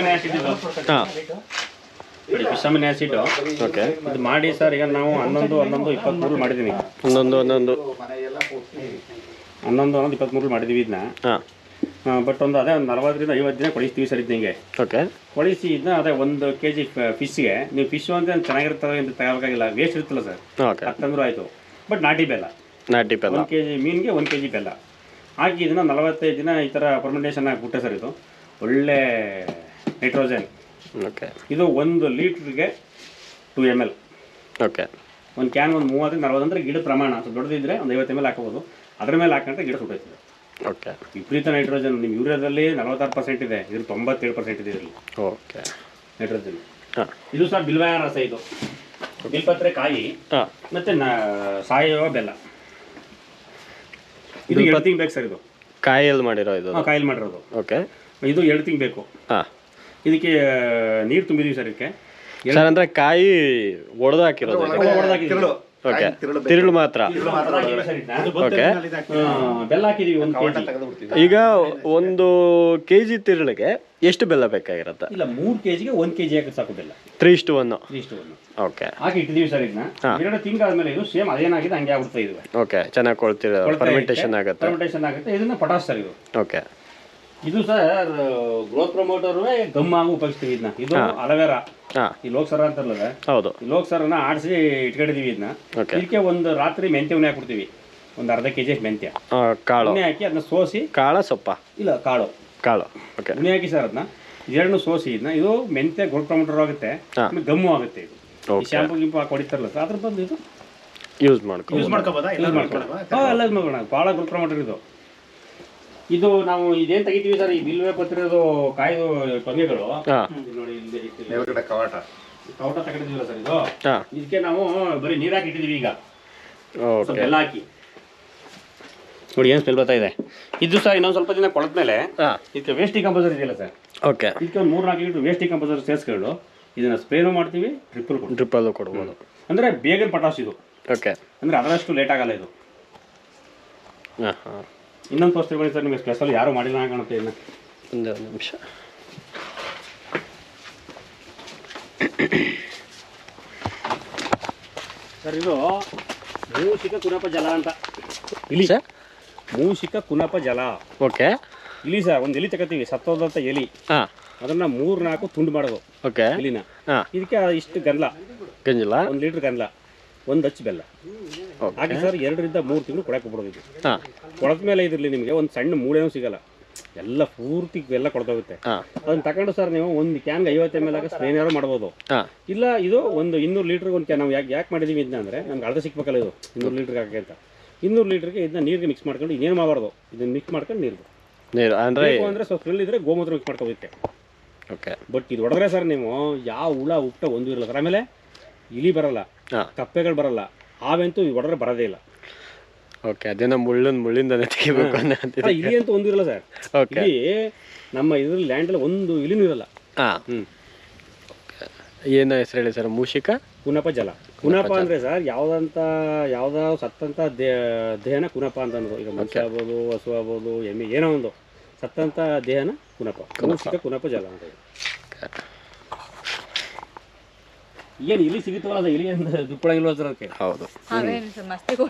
ಆ್ಯಸಿಡ್ ಇದು ಹಾಂ. Fish amino acid okay. ಇದು ಮಾಡಿ ಸರ್ ಈಗ ನಾವು ಹನ್ನೊಂದು ಹನ್ನೊಂದು ಇಪ್ಪತ್ತ್ಮೂರು ಮಾಡಿದ್ದೀನಿ ಹನ್ನೊಂದು ಹನ್ನೊಂದು. ಹನ್ನೊಂದು ಹನ್ನೊಂದು ಇಪ್ಪತ್ತ್ಮೂರು ಮಾಡಿದ್ದೀವಿ ಇದನ್ನ ಹಾಂ. ಬಟ್ ಒಂದು ಅದೇ ಒಂದು ನಲವತ್ತರಿಂದ ಐವತ್ತು ದಿನ ಕೊಳಿಸ್ತೀವಿ ಸರ್ ಇದ್ದಂಗೆ ಓಕೆ ಕೊಳಿಸಿ ಇದನ್ನ ಅದೇ ಒಂದು ಕೆ ಜಿ ಫಿಶ್ಗೆ. ನೀವು ಫಿಶ್ ಅಂತ ಚೆನ್ನಾಗಿರ್ತದೆ ಅಂತ ತಗೋಬೇಕಾಗಿಲ್ಲ. ವೇಸ್ಟ್ ಇರುತ್ತಲ್ಲ ಸರ್. ಓಕೆ ಹತ್ತಂದ್ರೂ ಆಯಿತು. ಬಟ್ ನಾಟಿ ಬೆಲ್ಲ. ನಾಟಿ ಬೆಲ್ಲ. ಒಂದು ಕೆ ಜಿ ಮೀನಿಗೆ ಒಂದು ಕೆ ಜಿ ಬೆಲ್ಲ. ಹಾಕಿ ಇದನ್ನ ನಲವತ್ತೈದು ದಿನ ಈ ಥರ ಪರ್ಮೆಂಟೇಷನ್ ಆಗಿಬಿಟ್ಟೆ ಸರ್ ಇದು. ಒಳ್ಳೆ ನೈಟ್ರೋಜನ್ ಓಕೆ ಇದು ಒಂದು ಲೀಟ್ರಿಗೆ ಟು ಎಂ ಎಲ್ ಓಕೆ ಒಂದು ಕ್ಯಾನ್ ಒಂದು ಮೂವತ್ತರಿಂದ ನಲ್ವತ್ತು ಅಂದರೆ ಗಿಡ ಪ್ರಮಾಣ. ಅಂತ ದೊಡ್ಡದಿದ್ರೆ ಒಂದು ಐವತ್ತು ಎಂ ಎಲ್ ಹಾಕೋಬೋದು. ಅದ್ರ ಮೇಲೆ ಹಾಕೊಂಡ್ರೆ ಗಿಡ ಸುಟ್ಟೈತದೆ ಓಕೆ ವಿಪರೀತ ನೈಟ್ರೋಜನ್ ನಿಮ್ಮ ಯೂರಿಯಾದಲ್ಲಿ ನಲವತ್ತಾರು ಪರ್ಸೆಂಟ್ ಇದೆ. ಇದ್ರ ತೊಂಬತ್ತೇಳು ಪರ್ಸೆಂಟ್ ಇದೆ ಇದರಲ್ಲಿ. ಓಕೆ ನೈಟ್ರೋಜನ್ ಹಾಂ. ಇದು ಸರ್ ಬಿಲ್ವಾಯ ರಸ ಇದು. ಬಿಲ್ಪತ್ರೆ ಕಾಯಿ ಹಾಂ. ಮತ್ತೆ ನಾ ಸಾವಯವ ಬೆಲ್ಲ. ಇದು ಎರಡು ತಿಂಗ್ ಬೇಕು ಸರ್ ಇದು. ಕಾಯಲ್ಲಿ ಮಾಡಿರೋ ಇದು? ಹಾಂ ಕಾಯಿಲ್ ಮಾಡಿರೋದು. ಓಕೆ ಇದು ಎರಡು ತಿಂಗ್ ಬೇಕು. ಹಾಂ. ಇದಕ್ಕೆ ನೀರು ತುಂಬಿದೀವಿ ಸರ್ ಇದಕ್ಕೆ. ಸರ್ ಅಂದರೆ ಕಾಯಿ ಒಡೆದು ಹಾಕಿರೋದು ಒಡೆದು ಹೊಡೆದಾಕಿದ್ದೀವಿ ಓಕೆ ತಿರುಳು ಮಾತ್ರ. ಓಕೆ ಬೆಲ್ಲ ಹಾಕಿದೀವಿ ಒಂದು ಕೆಜಿ. ಈಗ ಒಂದು ಕೆ ಜಿ ತಿರುಳಿಗೆ ಎಷ್ಟು ಬೆಲ್ಲ ಬೇಕಾಗಿರುತ್ತೆ? ಇಲ್ಲ ಮೂರು ಕೆಜಿಗೆ ಒಂದು ಕೆಜಿ ಹಾಕಿ ಸಾಕು ಬೆಲ್ಲ. ತ್ರೀ ಇಷ್ಟು ಒನ್ ಇಷ್ಟು ಓಕೆ ಹಾಕಿ ಇಟ್ಟಿದೀವಿ ಸರ್ ಇದನ್ನ. ಹಾ. ಎರಡು ತಿಂಗಳಾದ್ಮೇಲೆ ಇದು ಸೇಮ್ ಅದೇನಾಗಿದೆ ಹಂಗೆ ಆಗ್ಬಿಡ್ತಾ ಇದೆ ಓಕೆ ಚೆನ್ನಾಗಿ ಕೊಳ್ತಿರೋ ಫರ್ಮೆಂಟೇಷನ್ ಆಗುತ್ತೆ. ಫರ್ಮೆಂಟೇಷನ್ ಆಗುತ್ತೆ. ಇದನ್ನ ಪಟಾಸ್ ಸರ್ ಇದು. ಓಕೆ ಇದು ಸರ್ ಗ್ರೋತ್ ಪ್ರಮೋಟರ್ ಗಮ್ ಆಗಿ ಉಪಯೋಗಿಸ್ತೀವಿ ಇದನ್ನ ಇದು ಅಲವೇರ. ಹಾಂ. ಈ ಲೋಕ್ಸರ ಅಂತಾರಲ್ಲ ಹೌದು. ಈ ಲೋಕ್ಸರನ ಆಡಿಸಿ ಇಟ್ಕೊಂಡಿದೀವಿ ಇದನ್ನ ಇದಕ್ಕೆ ಒಂದು ರಾತ್ರಿ ಮೆಂತ್ಯ ಉಣ್ಣೆ ಹಾಕ್ಬಿಡ್ತೀವಿ. ಒಂದು ಅರ್ಧ ಕೆಜಿ ಜಿ ಮೆಂತ್ಯ. ಕಾಳು. ಉಣ್ಣೆ ಹಾಕಿ ಅದನ್ನ ಸೋಸಿ. ಕಾಳ ಸೊಪ್ಪ. ಇಲ್ಲ ಕಾಳು. ಕಾಳು. ಓಕೆ. ಉಣ್ಣೆ ಹಾಕಿ ಸರ್ ಅದನ್ನ. ಎರಡನ್ನೂ ಸೋಸಿ ಇದನ್ನ ಇದು ಮೆಂತ್ಯ ಗ್ರೋತ್ ಪ್ರಮೋಟರ್ ಆಗುತ್ತೆ. ಹಾ. ಆಮೇಲೆ ಗಮ್ಮು ಆಗುತ್ತೆ ಇದು. ಶಾಂಪು ಗಿಂಪು ಹಾಕಿ ಹೊಡಿತಾರಲ್ಲ ಸರ್ ಅದ್ರ ಬಂದು ಇದು? ಯೂಸ್ ಮಾಡ್ಕೊ ಯೂಸ್ ಮಾಡ್ಕೋಬೋದಾ? ಎಲ್ಲ ಮಾಡ್ಕೊಳ್ಳೋಣ ಭಾಳ ಗ್ರೋತ್ ಪ್ರಮೋಟರ್ ಇದು. ಇದು ನಾವು ಇದೇನ್ ತೆಗಿತೀವಿ ಸರ್ ಈ ಬಿಲ್ವೆ ಪತ್ರದ ಕಾಯ್ದು ಟೊಂಗೆಗಳು ಇದು ನೋಡಿ ಇಲ್ಲಿ ಇಟ್ಟಿದ್ದೀವಿ. ಮೇಲ್ಗಡೆ ಕವಾಟ. ಕವಟ ತಗೊಂಡಿದ್ದೀವಲ್ಲ ಸರ್ ಇದು? ಹಾಂ. ಇದಕ್ಕೆ ನಾವು ಬರೀ ನೀರ್ ಹಾಕಿ ಇಟ್ಟಿದೀವಿ ಈಗ ಸ್ವಲ್ಪ ಓಕೆ ಬೆಲ್ಲ ಹಾಕಿ. ನೋಡಿ ಏನು ಸ್ಮೆಲ್ ಬರ್ತಾ ಇದೆ? ಇದು ಸರ್ ಇನ್ನೊಂದು ಸ್ವಲ್ಪ ದಿನ ಕೊಳದ ಮೇಲೆ ಇದಕ್ಕೆ ವೇಸ್ಟಿ ಕಂಪೋಸರ್ ಇದೆಯಲ್ಲ ಸರ್. ಓಕೆ. ಇದಕ್ಕೆ ಒಂದು ಮೂರು ನಾಲ್ಕು ಲೀಟ್ರ್ ವೇಸ್ಟಿ ಕಂಪೋಸರ್ ಸೇರಿಸ್ಕೊಂಡು ಇದನ್ನ ಸ್ಪ್ರೇನು ಮಾಡ್ತೀವಿ ಟ್ರಿಪಲ್ ಕೊಡ್ತೀವಿ. ಡ್ರಿಪ್ಪಲ್ಲೂ ಕೊಡ್ಬೋದು. ಅಂದರೆ ಬೇಗನೆ ಪಟಾಸ್ ಇದು. ಓಕೆ. ಅಂದರೆ ಅದರಷ್ಟು ಲೇಟ್ ಆಗಲ್ಲ ಇದು. ಹಾಂ ಹಾಂ. ಇನ್ನೊಂದು ತೋರಿಸ್ತೀವಿ ಬನ್ನಿ ಸರ್ ನಿಮಗೆ ಸ್ಪೆಷಲ್ ಯಾರು ಮಾಡಿಲ್ಲ ಕಾಣುತ್ತೆ ಇನ್ನು. ಒಂದು ನಿಮಿಷ. ಸರ್ ಇದು ಮೂಷಿಕ ಕುನಪ ಜಲ ಅಂತ. ಇಲಿ ಸರ್? ಮೂಷಿಕ ಕುನಪ ಜಲ. ಓಕೆ. ಇಲಿ ಸರ್ ಒಂದು ಎಲಿ ತಗೋತೀವಿ ಸತ್ತೋದಂತ ಎಲಿ. ಹಾಂ. ಅದನ್ನ ಮೂರು ನಾಲ್ಕು ತುಂಡು ಮಾಡೋದು ಓಕೆ. ಇಲ್ಲಿನ ಹಾಂ. ಇದಕ್ಕೆ ಇಷ್ಟು ಗಂಧ ಗಂಜಲ ಒಂದು ಲೀಟ್ರ್ ಗಂಧ ಒಂದು ಹಚ್ಚು ಬೆಲ್ಲ. ಹಾಗೆ ಸರ್ ಎರಡರಿಂದ ಮೂರು ತಿಂಗಳು ಕೊಡಕ್ಕೆ ಬಿಡೋದು ಹಾಂ. ಕೊಳದ ಮೇಲೆ ಇದ್ರಲ್ಲಿ ನಿಮಗೆ ಒಂದು ಸಣ್ಣ ಮೂಳೆನೂ ಸಿಗಲ್ಲ. ಎಲ್ಲ ಪೂರ್ತಿ ಎಲ್ಲ ಕೊಡ್ತೋಗುತ್ತೆ ಅದನ್ನ ತಗೊಂಡು ಸರ್ ನೀವು ಒಂದು ಕ್ಯಾನ್ಗೆ ಐವತ್ತು ಎಂ ಎಲ್ ಆಗ ಯಾರು ಮಾಡ್ಬೋದು. ಇಲ್ಲ ಇದು ಒಂದು ಇನ್ನೂರು ಲೀಟ್ರಿಗೆ ಒಂದು ಕ್ಯಾನ್ ನಾವು ಯಾಕೆ ಯಾಕೆ ಮಾಡಿದೀವಿ ಇದನ್ನ ಅಂದರೆ ನಮ್ಗೆ ಅರ್ಧ ಸಿಕ್ಬೇಕಲ್ಲ ಇದು ಇನ್ನೂರು ಲೀಟ್ರಿಗೆ ಹಾಕಿ ಅಂತ. ಇನ್ನೂರು ಲೀಟ್ರಿಗೆ ಇದನ್ನ ನೀರಿಗೆ ಮಿಕ್ಸ್ ಮಾಡ್ಕೊಂಡು ಇನ್ನೇನು ಮಾಡಬಾರ್ದು. ಇದನ್ನ ಮಿಕ್ಸ್ ಮಾಡ್ಕೊಂಡು ನೀರು ನೀರು ಅಂದರೆ ಅಂದರೆ ಸ್ವಲ್ಪ ಇದ್ರೆ ಗೋಮೂತ್ರ ಮಿಕ್ಸ್ ಮಾಡ್ಕೋಬೇಕು ಓಕೆ ಬಟ್ ಇದು ಹೊಡೆದ್ರೆ ಸರ್ ನೀವು ಯಾವ ಹುಳ ಉಪ್ಟ ಒಂದು ಇರಲ್ಲ ಆಮೇಲೆ ಇಲಿ ಬರಲ್ಲ. ಕಪ್ಪೆಗಳು ಬರಲ್ಲ. ಆವೆಂತೂ ಒಡರೆ ಬರೋದೇ ಇಲ್ಲ. ಓಕೆ ಅದೇನೋ ಮುಳ್ಳಿನ ಮುಳ್ಳಿಂದನೇ ತೆಗಿಬೇಕು ಅನ್ನೋ ಆ, ಇಲಿ ಅಂತ ಒಂದು ಇರಲ್ಲ ಸರ್. ಓಕೆ. ಇಲ್ಲಿ ನಮ್ಮ ಇದ್ರಲ್ಲಿ ಲ್ಯಾಂಡಲ್ಲಿ ಒಂದು ಇಲಿನೂ ಇರಲ್ಲ. ಹಾಂ. ಹ್ಞೂ ಏನು ಹೆಸರು ಹೇಳಿ ಸರ್ ಮೂಷಿಕ? ಕುನಪ ಜಲ. ಕುನಪ ಅಂದರೆ ಸರ್ ಯಾವ್ದಂತ ಯಾವ್ದೋ ಸತ್ತಂತ ದೇ ದೇಹನ ಕುನಪ ಅಂತ ಅನ್ನೋದು. ಈಗ ಮನುಷ್ಯ ಆಗ್ಬೋದು ಹಸು ಆಗ್ಬೋದು ಎಮ್ಮೆ ಏನೋ ಒಂದು. ಸತ್ತಂತ ದೇಹನ ಕುನಪ. ಮೂಷಿಕ ಕುನಪ ಜಲ ಅಂತ. ಏನು ಇಲ್ಲಿ ಸಿಗುತ್ತಲ್ಲ ಅದು ಇಲ್ಲಿ ದುಪ್ಪಳ ಸರ್ ಅದಕ್ಕೆ? ಹೌದು. ಸರ್ ಮಸ್ತಿ ಕೂಡ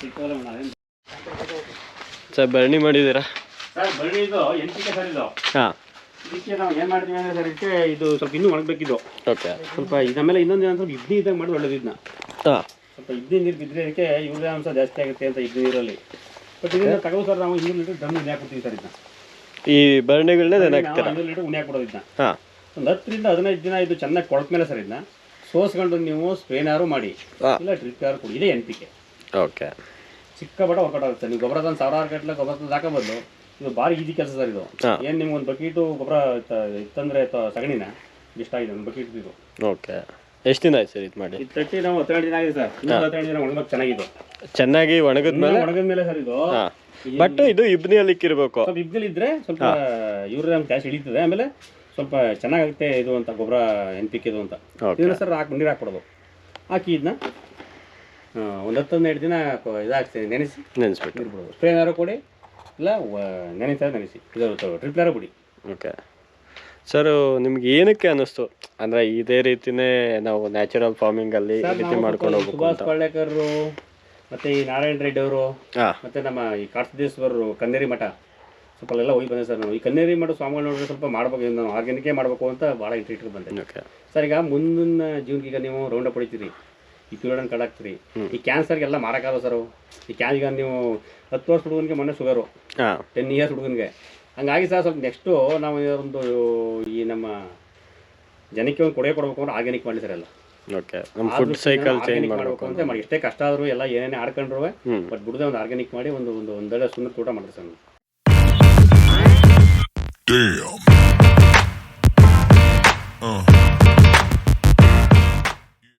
ಸಿಗ್ತಾವಲ್ಲ ಮೇಡಮ್, ಅದೇನು? ಸರ್ ಭರಣಿ ಮಾಡಿದ್ದೀರಾ? ಸರ್ ಬರೀ ಇದು ಎಂಟಿಕೆ ಸರ್ ಇದು. ಹಾಂ. ಇದಕ್ಕೆ ನಾವು ಏನು ಮಾಡ್ತೀವಿ ಅಂದರೆ ಸರ್ ಇದಕ್ಕೆ ಇದು ಸ್ವಲ್ಪ ಇನ್ನೂ ಒಣಗಬೇಕಿದ್ದು ಓಕೆ. ಸ್ವಲ್ಪ ಇನ್ನೊಂದು ಏನಂದ್ರೆ ಇಡ್ಲಿ ಇದ್ದಾಗ ಮಾಡಿ ಒಳ್ಳೇದು ಇದನ್ನ ಹಾಂ. ಸ್ವಲ್ಪ ಇಡ್ಲಿ ನೀರು ಬಿದ್ದರೆ ಇದಕ್ಕೆ ಯೂರಿಯಾ ಅಂಶ ಜಾಸ್ತಿ ಆಗುತ್ತೆ ಅಂತ ಇಡ್ಲಿ ನೀರಲ್ಲಿ. ಬಟ್ ಇದನ್ನ ತಗೋ ಸರ್ ನಾವು ಇನ್ನೂರು ಲೀಟರ್ ಹಾಕ್ಬಿಡ್ತೀವಿ ಸರ್ ಇದನ್ನ. ಈ ಭರಣಿಗಳನ್ನ ಹಾಕ್ಬಿಡೋದು ಇದನ್ನ. ಹಾಂ. ಒಂದು ಹತ್ತರಿಂದ ಹದಿನೈದು ದಿನ ಇದು ಚೆನ್ನಾಗಿ ಕೊಳಕ ಮೇಲೆ ಸರ್ ಇದನ್ನ ಸೋಸ್ಕೊಂಡು ನೀವು ಸ್ಪ್ರೇನಾರು ಮಾಡಿ. ಹಾಂ. ಇಲ್ಲ ಡ್ರಿಪ್ ಯಾರು ಕೊಡಿ ಇದೇ ಎನ್ ಪಿ ಕೆ ಓಕೆ. ಸಿಕ್ಕಾಪಟ್ಟೆ ವರ್ಕೌಟ್ ಆಗುತ್ತೆ ನೀವು ಗೊಬ್ಬರ ತಂದು ಸಾವಿರಾರು ಗಟ್ಟಲೆ ಗೊಬ್ಬರ ತಂದು ಹಾಕೋಬಂದು ಇದು ಭಾರಿ ಈಜಿ ಕೆಲಸ ಸರ್ ಇದು. ಹಾ. ಏನು ನಿಮ್ಗೆ ಒಂದು ಬಕೀಟು ಗೊಬ್ಬರ ಇತ್ತಂದ್ರೆ ತ- ಸಗಣಿನ? ಇಷ್ಟಾಗಿದೆ ಒಂದು ಬಕೀಟ್ ಇದು. ಓಕೆ. ಎಷ್ಟು ದಿನ ಆಯ್ತು ಸರ್ ಇದು ಮಾಡಿ? ಇದು ತಟ್ಟಿ ನಾವು ಹತ್ತೆರಡು ದಿನ ಆಗಿದೆ ಸರ್. ಇನ್ನೂ ಹತ್ತೆರಡು ದಿನ ಒಣಗಕ್ಕೆ ಚೆನ್ನಾಗಿದೆ ಚೆನ್ನಾಗಿ ಒಣಗಿದ್ಮೇಲೆ? ಒಣಗಿದ ಮೇಲೆ ಸರ್ ಇದು. ಹಾಂ. ಬಟ್ ಇದು ಇಬ್ನಿಯಲ್ಲಿ ಇಕ್ಕಿರ್ಬೇಕು ಸ್ವಲ್ಪ ಇದ್ರೆ ಸ್ವಲ್ಪ ಇವ್ರ ಕ್ಯಾಶ್ ಹಿಡಿತದೆ. ಆಮೇಲೆ ಸ್ವಲ್ಪ ಚೆನ್ನಾಗುತ್ತೆ ಇದು ಅಂತ ಗೊಬ್ಬರ ಎನ್ ಪಿ ಕೆದು ಅಂತ. ಇದನ್ನ ಸರ್ ಹಾಕಿ ನೀರು ಹಾಕ್ಬಿಡೋದು. ಹಾಕಿ ಇದನ್ನ ಒಂದು ಹತ್ತು ಹನ್ನೆರಡು ದಿನ ಕೊ- ಇದು ನೆನೆಸಿ ನೆನೆಸ್ಬಿಟ್ಟು. ನೀರು ಬಿಡೋದು ಸ್ಪ್ರೇನಾರು ಕೊಡಿ ಇಲ್ಲ ನೆನೆಸ್ತಾರೆ ನೆನೆಸಿ. ಇದು ಟ್ರಿಪ್ಲಾರು ಬಿಡಿ. ಓಕೆ ಸರ್ ನಿಮ್ಗೆ ಏನಕ್ಕೆ ಅನ್ನಿಸ್ತು? ಅಂದರೆ ಇದೇ ರೀತಿನೇ ನಾವು ನ್ಯಾಚುರಲ್ ಫಾರ್ಮಿಂಗಲ್ಲಿ ಅಲ್ಲಿ ರೀತಿ ಮಾಡ್ಕೊಂಡು ಹೋಗ್ಬೇಕು ಸುಭಾಷ್ ಪಳ್ಳೇಕರ್ ಮತ್ತೆ ಈ ನಾರಾಯಣ ರೆಡ್ಡಿ ಅವರು ಮತ್ತೆ ನಮ್ಮ ಈ ಕಾರ್ತಿದೇಶ್ವರರು ಕನ್ನೇರಿ ಮಠ. ಸ್ವಲ್ಪ ಎಲ್ಲ ಹೋಗಿ ಬಂದೆ ಸರ್ ನಾವು ಈ ಕನ್ನೇರಿ ಮಾಡೋ ಸ್ವಾಮಿಗಳು ನೋಡಿದ್ರೆ ಸ್ವಲ್ಪ ಮಾಡ್ಬೇಕು ನಾನು ಆರ್ಗ್ಯಾನಿಕೇ ಮಾಡಬೇಕು ಅಂತ ಭಾಳ ಇಂಟ್ರೆಸ್ಟ್ ಬಂದೆ. ಸರ್ ಈಗ ಮುಂದಿನ ಜೀವನಕ್ಕೆ ಈಗ ನೀವು ರೌಂಡ್ ಅಪ್ ಹೊಡಿತೀರಿ. ಈ ಪಿರಿಯಡನ್ನು ಕಡಾಕ್ತೀರಿ ಈ ಕ್ಯಾನ್ಸರ್ಗೆಲ್ಲ ಮಾರಕ್ಕಾಗಲ್ಲ ಸರ್ ಈ ಕ್ಯಾನ್ ಈಗ ನೀವು ಹತ್ತು ವರ್ಷ ಹುಡುಗನಿಗೆ ಮೊನ್ನೆ ಶುಗರು ಟೆನ್ ಇಯರ್ಸ್ ಹುಡುಗನಿಗೆ. ಹಂಗಾಗಿ ಸರ್ ಸ್ವಲ್ಪ ನೆಕ್ಸ್ಟು ನಾವು ಒಂದು ಈ ನಮ್ಮ ಜನಕ್ಕೆ ಒಂದು ಕೊಡುಗೆ ಕೊಡಬೇಕು ಅಂದ್ರೆ ಆರ್ಗ್ಯಾನಿಕ್ ಮಾಡಿ ಸರ್ ಎಲ್ಲ. ಓಕೆ ನಮ್ಮ ಫುಡ್ ಸೈಕಲ್ ಚೇಂಜ್ ಮಾಡಬೇಕು ಅಂತ ಮಾಡಿ ಎಷ್ಟೇ ಕಷ್ಟ ಆದರೂ ಎಲ್ಲ ಏನೇನೇ ಆಡ್ಕೊಂಡ್ರು ಬಟ್ ಬಿಡದೆ ಒಂದು ಆರ್ಗ್ಯಾನಿಕ್ ಮಾಡಿ ಒಂದು ಒಂದು ಒಂದೆರಡು ಸುಮ್ಮನೆ ಊಟ ಮಾಡಿರಿ ಸರ್ Damn.